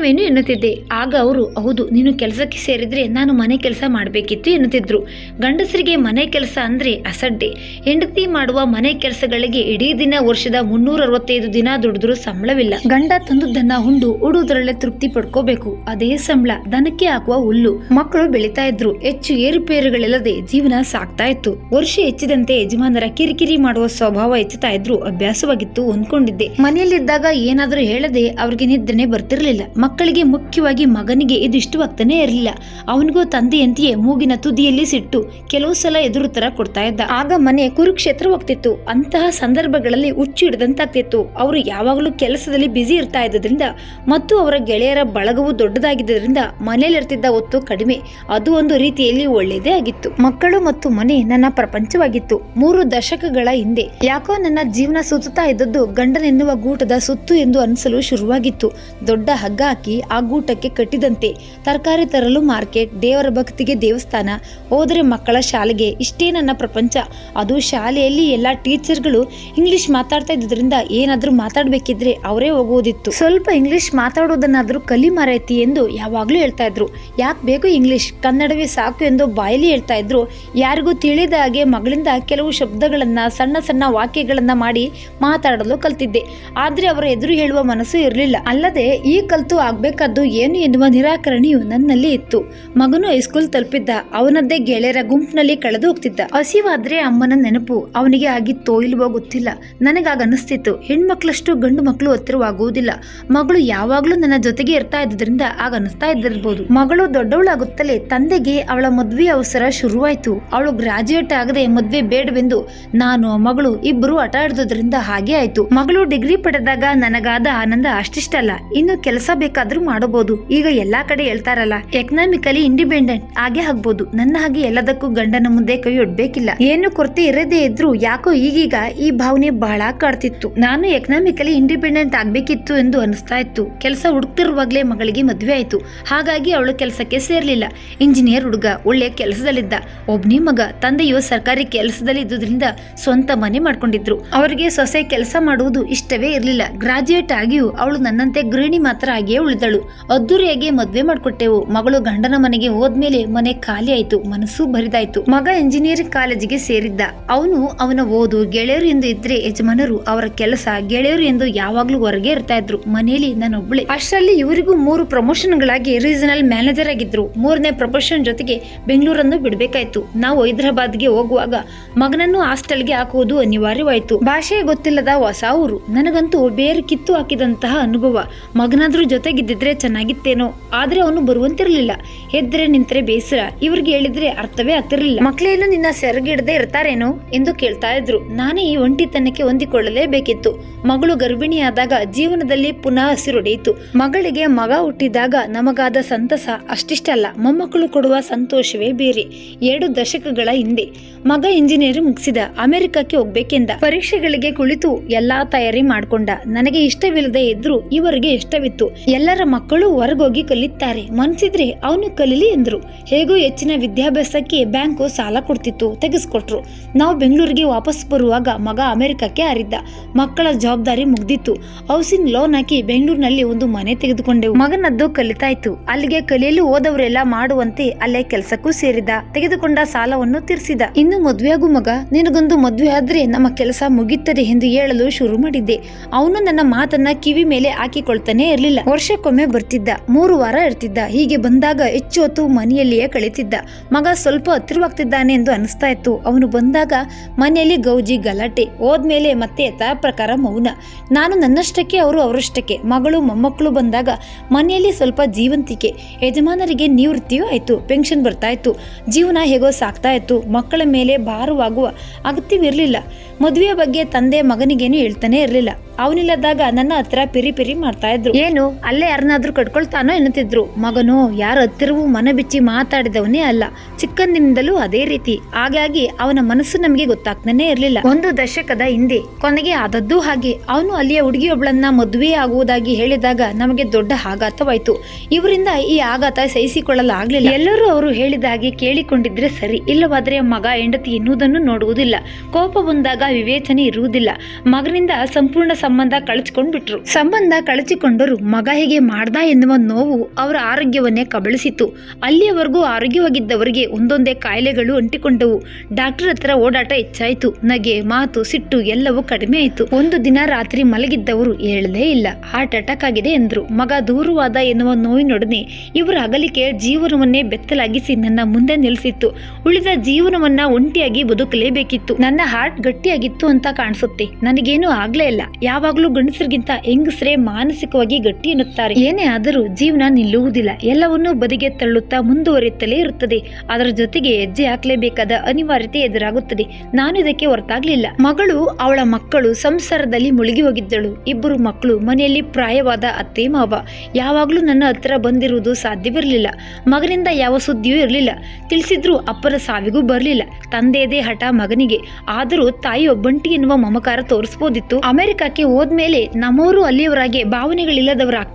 ಪ್ರಯೋಜನವೇನು ಎನ್ನುತ್ತಿದ್ದೆ? ಆಗ ಅವರು, ಹೌದು, ನೀನು ಕೆಲಸಕ್ಕೆ ಸೇರಿದ್ರೆ ನಾನು ಮನೆ ಕೆಲಸ ಮಾಡಬೇಕಿತ್ತು ಎನ್ನುತ್ತಿದ್ರು. ಗಂಡಸರಿಗೆ ಮನೆ ಕೆಲಸ ಅಂದ್ರೆ ಅಸಡ್ಡೆ. ಹೆಂಡತಿ ಮಾಡುವ ಮನೆ ಕೆಲಸಗಳಿಗೆ ಇಡೀ ದಿನ ವರ್ಷದ ಮುನ್ನೂರ ಅರವತ್ತೈದು ದಿನ ದುಡಿದ್ರು ಸಂಬಳವಿಲ್ಲ. ಗಂಡ ತಂದುದನ್ನ ಉಂಡು ಉಡುವುದರಲ್ಲೇ ತೃಪ್ತಿ ಪಡ್ಕೋಬೇಕು. ಅದೇ ಸಂಬಳ, ದನಕ್ಕೆ ಹಾಕುವ ಹುಲ್ಲು. ಮಕ್ಕಳು ಬೆಳೀತಾ ಇದ್ರು. ಹೆಚ್ಚು ಏರುಪೇರುಗಳಿಲ್ಲದೆ ಜೀವನ ಸಾಕ್ತಾ ಇತ್ತು. ವರ್ಷ ಹೆಚ್ಚಿದಂತೆ ಯಜಮಾನರ ಕಿರಿಕಿರಿ ಮಾಡುವ ಸ್ವಭಾವ ಹೆಚ್ಚುತ್ತಾ ಇದ್ರು ಅಭ್ಯಾಸವಾಗಿತ್ತು ಹೊಂದ್ಕೊಂಡಿದ್ದೆ ಮನೆಯಲ್ಲಿದ್ದಾಗ ಏನಾದರೂ ಹೇಳದೆ ಅವ್ರಿಗೆ ನಿದ್ರೆನೆ ಬರ್ತಿರ್ಲಿಲ್ಲ. ಮಕ್ಕಳಿಗೆ ಮುಖ್ಯವಾಗಿ ಮಗನಿಗೆ ಇದು ಇಷ್ಟವಾಗ್ತಾನೆ ಇರಲಿಲ್ಲ. ಅವನಿಗೂ ತಂದೆಯಂತೆಯೇ ಮೂಗಿನ ತುದಿಯಲ್ಲಿ ಸಿಟ್ಟು, ಕೆಲವು ಸಲ ಎದುರು ತರ ಕೊಡ್ತಾ ಇದ್ದ. ಆಗ ಮನೆ ಕುರುಕ್ಷೇತ್ರವಾಗ್ತಿತ್ತು. ಅಂತಹ ಸಂದರ್ಭಗಳಲ್ಲಿ ಹುಚ್ಚು ಹಿಡಿದಂತಾಗ್ತಿತ್ತು. ಅವರು ಯಾವಾಗಲೂ ಕೆಲಸದಲ್ಲಿ ಬ್ಯುಸಿ ಇರ್ತಾ ಇದ್ದರಿಂದ ಮತ್ತು ಅವರ ಗೆಳೆಯರ ಬಳಗವು ದೊಡ್ಡದಾಗಿದ್ದರಿಂದ ಮನೆಯಲ್ಲಿರ್ತಿದ್ದ ಒತ್ತು ಕಡಿಮೆ. ಅದು ಒಂದು ರೀತಿಯಲ್ಲಿ ಒಳ್ಳೆಯದೇ ಆಗಿತ್ತು. ಮಕ್ಕಳು ಮತ್ತು ಮನೆ ನನ್ನ ಪ್ರಪಂಚವಾಗಿತ್ತು. ಮೂರು ದಶಕಗಳ ಹಿಂದೆ ಯಾಕೋ ನನ್ನ ಜೀವನ ಸುತ್ತುತ್ತಾ ಇದ್ದದ್ದು ಗಂಡನೆನ್ನುವ ಗೂಟದ ಸುತ್ತು ಎಂದು ಅನಿಸಲು ಶುರುವಾಗಿತ್ತು. ದೊಡ್ಡ ಹಗ್ಗ ಹಾಕಿ ಆ ಗೂಟಕ್ಕೆ ಕಟ್ಟಿದಂತೆ. ತರಕಾರಿ ತರಲು ಮಾರ್ಕೆಟ್, ದೇವರ ಭಕ್ತಿಗೆ ದೇವಸ್ಥಾನ, ಹೋದರೆ ಮಕ್ಕಳ ಶಾಲೆಗೆ, ಇಷ್ಟೇ ನನ್ನ ಪ್ರಪಂಚ. ಅದು ಶಾಲೆಯಲ್ಲಿ ಎಲ್ಲ ಟೀಚರ್ಗಳು ಇಂಗ್ಲಿಷ್ ಮಾತಾಡ್ತಾ ಇದ್ದರಿಂದ ಏನಾದರೂ ಮಾತಾಡಬೇಕಿದ್ರೆ ಅವರೇ ಹೋಗುವುದಿತ್ತು. ಸ್ವಲ್ಪ ಇಂಗ್ಲಿಷ್ ಮಾತಾಡೋದನ್ನಾದರೂ ಕಲಿ ಮಾರೈತಿ ಎಂದು ಯಾವಾಗಲೂ ಹೇಳ್ತಾ ಇದ್ರು. ಯಾಕೆ ಬೇಕು ಇಂಗ್ಲಿಷ್? ಕನ್ನಡವೇ ಸಾಕು ಎಂದು ಬಾಯಲ್ಲಿ ಹೇಳ್ತಾ ಇದ್ರು. ಯಾರಿಗೂ ತಿಳಿದ ಹಾಗೆ ಮಗಳಿಂದ ಕೆಲವು ಶಬ್ದಗಳನ್ನು, ಸಣ್ಣ ಸಣ್ಣ ವಾಕ್ಯಗಳನ್ನು ಮಾಡಿ ಮಾತಾಡಲು ಕಲ್ತಿದ್ದೆ. ಆದ್ರೆ ಅವರ ಎದುರು ಹೇಳುವ ಮನಸ್ಸು ಇರಲಿಲ್ಲ. ಅಲ್ಲದೆ ಈ ಕಲ್ತು ಆಗ್ಬೇಕಾದ್ದು ಏನು ಎನ್ನುವ ನಿರಾಕರಣೆಯು ನನ್ನಲ್ಲಿ ಇತ್ತು. ಮಗನು ಹೈಸ್ಕೂಲ್ ತಲುಪಿದ್ದ. ಅವನದ್ದೇ ಗೆಳೆಯರ ಗುಂಪಿನಲ್ಲಿ ಕಳೆದು ಹೋಗ್ತಿದ್ದ. ಹಸಿವಾದ್ರೆ ಅಮ್ಮನ ನೆನಪು. ಅವನಿಗೆ ಆಗಿತ್ತೋ ಇಲ್ವೋ ಗೊತ್ತಿಲ್ಲ. ನನಗಾಗ ಅನಿಸ್ತಿತ್ತು. ಹೆಣ್ಮಕ್ಳಷ್ಟು ಗಂಡು ಮಕ್ಕಳು ಹತ್ತಿರವಾಗುವುದಿಲ್ಲ. ಮಗಳು ಯಾವಾಗಲೂ ನನ್ನ ಜೊತೆಗೆ ಇರ್ತಾ ಇದ್ದರಿಂದ ಆಗ ಅನಿಸ್ತಾ ಇದ್ದಿರ್ಬೋದು. ಮಗಳು ದೊಡ್ಡವಳಾಗುತ್ತಲೇ ತಂದೆಗೆ ಅವಳ ಮದುವೆ ಅವಸರ ಶುರುವಾಯಿತು. ಅವಳು ಗ್ರಾಜ್ಯುಯೇಟ್ ಆಗದೆ ಮದುವೆ ಬೇಡವೆಂದು ನಾನು, ಮಗಳು ಇಬ್ಬರು ಆಟ ಆಡಿದ್ರಿಂದ ಹಾಗೆ ಆಯ್ತು. ಮಗಳು ಡಿಗ್ರಿ ಪಡೆದಾಗ ನನಗಾದ ಆನಂದ ಅಷ್ಟಿಷ್ಟಲ್ಲ. ಇನ್ನು ಕೆಲಸ ಬೇಕಾದ್ರೂ ಮಾಡಬಹುದು ಈಗ ಎಲ್ಲಾ ಕಡೆ ಹೇಳ್ತಾರಲ್ಲ ಎಕನಾಮಿಕಲಿ ಇಂಡಿಪೆಂಡೆಂಟ್ ಹಾಗೆ ಆಗ್ಬೋದು. ನನ್ನ ಹಾಗೆ ಎಲ್ಲದಕ್ಕೂ ಗಂಡನ ಮುಂದೆ ಕೈ ಒಡ್ಬೇಕಿಲ್ಲ. ಏನು ಕೊರತೆ ಇರದೇ ಇದ್ರು ಯಾಕೋ ಈಗೀಗ ಈ ಭಾವನೆ ಬಹಳ ಕಾಡ್ತಿತ್ತು. ನಾನು ಎಕನಾಮಿಕಲಿ ಇಂಡಿಪೆಂಡೆಂಟ್ ಆಗ್ಬೇಕಿತ್ತು ಎಂದು ಅನಿಸ್ತಾ ಇತ್ತು. ಕೆಲಸ ಹುಡುಕ್ತಿರುವಾಗಲೇ ಮಗಳಿಗೆ ಮದುವೆ ಆಯ್ತು. ಹಾಗಾಗಿ ಅವಳು ಕೆಲಸಕ್ಕೆ ಸೇರ್ಲಿಲ್ಲ. ಇಂಜಿನಿಯರ್ ಹುಡುಗ, ಒಳ್ಳೆ ಕೆಲಸದಲ್ಲಿದ್ದ. ಒಬ್ನೇ ಮಗ, ತಂದೆಯು ಸರ್ಕಾರಿ ಕೆಲಸದಲ್ಲಿ ಇದ್ದುದರಿಂದ ಸ್ವಂತ ಮನೆ ಮಾಡ್ಕೊಂಡಿದ್ರು. ಅವರಿಗೆ ಸೊಸೆ ಕೆಲಸ ಮಾಡುವುದು ಇಷ್ಟವೇ ಇರಲಿಲ್ಲ. ಗ್ರಾಜುಯೇಟ್ ಆಗಿಯೂ ಅವಳು ನನ್ನಂತೆ ಗೃಹಿಣಿ ಮಾತ್ರ ಆಗಿಯೇ ಉಳಿದಳು. ಅದ್ದೂರಿಯಾಗಿ ಮದ್ವೆ ಮಾಡ್ಕೊಟ್ಟೆವು. ಮಗಳು ಗಂಡನ ಮನೆಗೆ ಹೋದ್ಮೇಲೆ ಮನೆ ಖಾಲಿ ಆಯ್ತು. ಮನಸ್ಸು ಬರಿದಾಯ್ತು. ಮಗ ಇಂಜಿನಿಯರಿಂಗ್ ಕಾಲೇಜಿಗೆ ಸೇರಿದ್ದ. ಅವನು ಅವನ ಓದು, ಗೆಳೆಯರು ಎಂದು ಇದ್ರೆ ಯಜಮಾನರು ಅವರ ಕೆಲಸ ಗೆಳೆಯರು ಎಂದು ಯಾವಾಗ್ಲೂ ಹೊರಗೆ ಇರ್ತಾ ಇದ್ರು. ಮನೆಯಲ್ಲಿ ನಾನೊಬ್ಳೆ. ಅಷ್ಟರಲ್ಲಿ ಇವರಿಗೂ ಮೂರು ಪ್ರಮೋಷನ್ಗಳಾಗಿ ರೀಜನಲ್ ಮ್ಯಾನೇಜರ್ ಆಗಿದ್ರು. ಮೂರನೇ ಪ್ರಮೋಷನ್ ಜೊತೆಗೆ ಬೆಂಗಳೂರನ್ನು ಬಿಡಬೇಕಾಯ್ತು. ನಾವು ಹೈದರಾಬಾದ್ಗೆ ಹೋಗುವಾಗ ಮಗನನ್ನು ಹಾಸ್ಟೆಲ್ಗೆ ಹಾಕುವುದು ಅನಿವಾರ್ಯವಾಯಿತು. ಭಾಷೆ ಗೊತ್ತಿಲ್ಲದ ಹೊಸ ಊರು. ನನಗಂತೂ ಬೇರೆ ಕಿತ್ತು ಹಾಕಿದಂತಹ ಅನುಭವ. ಮಗನಾದ್ರೂ ಜೊತೆಗಿದ್ದಿದ್ರೆ ಚೆನ್ನಾಗಿತ್ತೇನೋ, ಆದ್ರೆ ಅವನು ಬರುವಂತಿರಲಿಲ್ಲ. ಹೆದ್ರೆ ನಿಂತರೆ ಬೇಸರ. ಇವ್ರಿಗೆ ಹೇಳಿದ್ರೆ ಅರ್ಥವೇ ಆಗ್ತಿರ್ಲಿಲ್ಲ. ಮಕ್ಕಳೇನು ನಿನ್ನ ಸೆರಗಿಡದೆ ಇರ್ತಾರೇನೋ ಎಂದು ಕೇಳ್ತಾ ಇದ್ರು. ನಾನೇ ಈ ಒಂಟಿತನಕ್ಕೆ ಹೊಂದಿಕೊಳ್ಳಲೇಬೇಕಿತ್ತು. ಮಗಳು ಗರ್ಭಿಣಿಯಾದಾಗ ಜೀವನದಲ್ಲಿ ಪುನಃ ಹಸಿರುಡೆಯಿತು ಮಗಳಿಗೆ ಮಗ ಹುಟ್ಟಿದಾಗ ನಮಗಾದ ಸಂತಸ ಅಷ್ಟಿಷ್ಟಲ್ಲ. ಮೊಮ್ಮಕ್ಕಳು ಕೊಡುವ ಸಂತೋಷವೇ ಬೇರೆ. ಎರಡು ದಶಕಗಳ ಹಿಂದೆ ಮಗ ಇಂಜಿನಿಯರಿಂಗ್ ಮುಗಿಸಿದ, ಅಮೆರಿಕಕ್ಕೆ ಹೋಗ್ಬೇಕೆಂದ. ಪರೀಕ್ಷೆಗಳಿಗೆ ಕುಳಿತು ಎಲ್ಲಾ ತಯಾರಿ ಮಾಡ್ಕೊಂಡ. ನನಗೆ ಇಷ್ಟವಿಲ್ಲದೆ ಇದ್ರು ಇವರಿಗೆ ಇಷ್ಟವಿತ್ತು. ಎಲ್ಲರ ಮಕ್ಕಳು ಹೊರಗೋಗಿ ಕಲಿತಾರೆ ಮನ್ಸಿದ್ರೆ ಅವನು ಕಲೀಲಿ ಎಂದರು. ಹೇಗೂ ಹೆಚ್ಚಿನ ವಿದ್ಯಾಭ್ಯಾಸಕ್ಕೆ ಬ್ಯಾಂಕು ಸಾಲ ಕೊಡ್ತಿತ್ತು, ತೆಗೆಸ್ಕೊಟ್ರು. ನಾವು ಬೆಂಗಳೂರಿಗೆ ವಾಪಸ್ ಬರುವಾಗ ಮಗ ಅಮೆರಿಕಕ್ಕೆ ಹಾರಿದ್ದ. ಮಕ್ಕಳ ಜವಾಬ್ದಾರಿ ಮುಗ್ದಿತ್ತು. ಹೌಸಿಂಗ್ ಲೋನ್ ಹಾಕಿ ಬೆಂಗಳೂರಿನಲ್ಲಿ ಒಂದು ಮನೆ ತೆಗೆದುಕೊಂಡೆವು. ಮಗನದ್ದು ಕಲಿತಾಯ್ತು. ಅಲ್ಲಿಗೆ ಕಲಿಯಲು ಹೋದವರೆಲ್ಲ ಮಾಡುವಂತೆ ಅಲ್ಲೇ ಕೆಲಸಕ್ಕೂ ಸೇರಿದ. ತೆಗೆದುಕೊಂಡ ಸಾಲವನ್ನು ತೀರಿಸಿದ. ಇನ್ನು ಮದುವೆಯಾಗು ಮಗ. ನಿನಗೊಂದು ಮದುವೆ ಆದ್ರೆ ನಮ್ಮ ಕೆಲಸ ಮುಗಿಯುತ್ತದೆ ಎಂದು ಹೇಳಲು ಶುರು ಮಾಡಿದ್ದೆ. ಅವನು ನನ್ನ ಮಾತನ್ನ ಕಿವಿ ಮೇಲೆ ಹಾಕಿಕೊಳ್ತಾನೆ ಇರಲಿಲ್ಲ. ವರ್ಷಕ್ಕೊಮ್ಮೆ ಬರ್ತಿದ್ದ, ಮೂರು ವಾರ ಇರ್ತಿದ್ದ, ಹೀಗೆ ಬಂದಾಗ ಹೆಚ್ಚು ಹೊತ್ತು ಮನೆಯಲ್ಲಿಯೇ ಕಳೀತಿದ್ದ. ಮಗ ಸ್ವಲ್ಪ ಹತ್ತಿರವಾಗ್ತಿದ್ದಾನೆ ಎಂದು ಅನಿಸ್ತಾ ಇತ್ತು. ಅವನು ಬಂದಾಗ ಮನೆಯಲ್ಲಿ ಗೌಜಿ, ಗಲಾಟೆ, ಹೋದ್ಮೇಲೆ ಮತ್ತೆ ಯಥಾ ಪ್ರಕಾರ ಮೌನ. ನಾನು ನನ್ನಷ್ಟಕ್ಕೆ, ಅವರು ಅವರಷ್ಟಕ್ಕೆ. ಮಗಳು, ಮೊಮ್ಮಕ್ಕಳು ಬಂದಾಗ ಮನೆಯಲ್ಲಿ ಸ್ವಲ್ಪ ಜೀವಂತಿಕೆ. ಯಜಮಾನರಿಗೆ ನಿವೃತ್ತಿಯೂ ಆಯಿತು, ಪೆನ್ಷನ್ ಬರ್ತಾ ಇತ್ತು. ಜೀವನ ಹೇಗೋ ಸಾಕ್ತಾ ಇತ್ತು. ಮಕ್ಕಳ ಮೇಲೆ ಭಾರವಾಗುವ ಅಗತ್ಯವಿರಲಿಲ್ಲ. ಮದುವೆಯ ಬಗ್ಗೆ ತಂದೆ ಮಗನಿಗೇನು ಹೇಳ್ತಾನೆ ಇರಲಿಲ್ಲ. ಅವನಿಲ್ಲದಾಗ ನನ್ನ ಹತ್ರ ಪಿರಿ ಪಿರಿ ಮಾಡ್ತಾ ಇದ್ರು. ಏನು? ಅಲ್ಲೇ ಯಾರನ್ನಾದ್ರೂ ಕಟ್ಕೊಳ್ತಾನೋ ಎನ್ನುತ್ತಿದ್ರು. ಮಗನು ಯಾರ ಹತ್ತಿರವೂ ಮನ ಬಿಚ್ಚಿ ಮಾತಾಡಿದವನೇ ಅಲ್ಲ. ಚಿಕ್ಕಂದಿನಿಂದಲೂ ಅದೇ ರೀತಿ. ಹಾಗಾಗಿ ಅವನ ಮನಸ್ಸು ನಮಗೆ ಗೊತ್ತಾಗ್ತಾನೆ ಇರಲಿಲ್ಲ. ಒಂದು ದಶಕದ ಹಿಂದೆ ಕೊನೆಗೆ ಆದದ್ದು ಹಾಗೆ. ಅವನು ಅಲ್ಲಿಯ ಹುಡುಗಿಯೊಬ್ಬಳನ್ನ ಮದುವೆ ಆಗುವುದಾಗಿ ಹೇಳಿದಾಗ ನಮಗೆ ದೊಡ್ಡ ಆಘಾತವಾಯಿತು. ಇವರಿಂದ ಈ ಆಘಾತ ಸಹಿಸಿಕೊಳ್ಳಲಾಗ್ಲಿಲ್ಲ. ಎಲ್ಲರೂ ಅವರು ಹೇಳಿದ ಹಾಗೆ ಕೇಳಿಕೊಂಡಿದ್ರೆ ಸರಿ. ಇಲ್ಲವಾದ್ರೆ ಮಗ, ಹೆಂಡತಿ ಎನ್ನುವುದನ್ನು ನೋಡುವುದಿಲ್ಲ. ಕೋಪ ಬಂದಾಗ ವಿವೇಚನೆ ಇರುವುದಿಲ್ಲ. ಮಗನಿಂದ ಸಂಪೂರ್ಣ ಸಂಬಂಧ ಕಳಚಿಕೊಂಡು ಬಿಟ್ರು ಸಂಬಂಧ ಕಳಚಿಕೊಂಡರು ಮಗ ಹೇಗೆ ಮಾಡ್ದ ಎನ್ನುವ ನೋವು ಅವರ ಆರೋಗ್ಯವನ್ನೇ ಕಬಳಿಸಿತು ಅಲ್ಲಿಯವರೆಗೂ ಆರೋಗ್ಯವಾಗಿದ್ದವರಿಗೆ ಒಂದೊಂದೇ ಕಾಯಿಲೆಗಳು ಅಂಟಿಕೊಂಡವು. ಡಾಕ್ಟರ್ ಹತ್ರ ಓಡಾಟ ಹೆಚ್ಚಾಯಿತು. ನಗೆ, ಮಾತು, ಸಿಟ್ಟು ಎಲ್ಲವೂ ಕಡಿಮೆ ಆಯಿತು. ಒಂದು ದಿನ ರಾತ್ರಿ ಮಲಗಿದ್ದವರು ಹೇಳದೇ ಇಲ್ಲ. ಹಾರ್ಟ್ ಅಟ್ಯಾಕ್ ಆಗಿದೆ ಎಂದರು. ಮಗ ದೂರವಾದ ಎನ್ನುವ ನೋವಿನೊಡನೆ ಇವರ ಅಗಲಿಕೆ ಜೀವನವನ್ನೇ ಬೆತ್ತಲಾಗಿಸಿ ನನ್ನ ಮುಂದೆ ನಿಲ್ಲಿಸಿತ್ತು. ಉಳಿದ ಜೀವನವನ್ನ ಒಂಟಿಯಾಗಿ ಬದುಕಲೇಬೇಕಿತ್ತು. ನನ್ನ ಹಾರ್ಟ್ ಗಟ್ಟಿಯಾಗಿತ್ತು ಅಂತ ಕಾಣಿಸುತ್ತೆ. ನನಗೇನು ಆಗ್ಲೇ ಇಲ್ಲ. ಯಾವಾಗಲೂ ಗಂಡಸರಿಗಿಂತ ಹೆಂಗಸರೇ ಮಾನಸಿಕವಾಗಿ ಗಟ್ಟಿ ಎನ್ನುತ್ತಾರೆ ಏನೇ ಆದರೂ ಜೀವನ ನಿಲ್ಲುವುದಿಲ್ಲ. ಎಲ್ಲವನ್ನೂ ಬದಿಗೆ ತಳ್ಳುತ್ತಾ ಮುಂದುವರಿಯುತ್ತಲೇ ಇರುತ್ತದೆ. ಅದರ ಜೊತೆಗೆ ಹೆಜ್ಜೆ ಹಾಕಲೇಬೇಕಾದ ಅನಿವಾರ್ಯತೆ ಎದುರಾಗುತ್ತದೆ. ನಾನು ಇದಕ್ಕೆ ಹೊರತಾಗ್ಲಿಲ್ಲ. ಮಗಳು, ಅವಳ ಮಕ್ಕಳು ಸಂಸಾರದಲ್ಲಿ ಮುಳುಗಿ ಹೋಗಿದ್ದಳು. ಇಬ್ಬರು ಮಕ್ಕಳು ಮನೆಯಲ್ಲಿ ಪ್ರಾಯವಾದ ಅತ್ತೆ, ಮಾವ. ಯಾವಾಗಲೂ ನನ್ನ ಹತ್ರ ಬಂದಿರುವುದು ಸಾಧ್ಯವಿರಲಿಲ್ಲ. ಮಗನಿಂದ ಯಾವ ಸುದ್ದಿಯೂ ಇರಲಿಲ್ಲ. ತಿಳಿಸಿದ್ರು ಅಪ್ಪರ ಸಾವಿಗೂ ಬರಲಿಲ್ಲ. ತಂದೆಯದೇ ಹಠ ಮಗನಿಗೆ. ಆದರೂ ತಾಯಿ ಒಬ್ಬಂಟಿ ಎನ್ನುವ ಮಮಕಾರ ತೋರಿಸಬಹುದಿತ್ತು ಅಮೆರಿಕಕ್ಕೆ ಹೋದ್ಮೇಲೆ ನಮ್ಮವರು ಅಲ್ಲಿಯವರಾಗೆ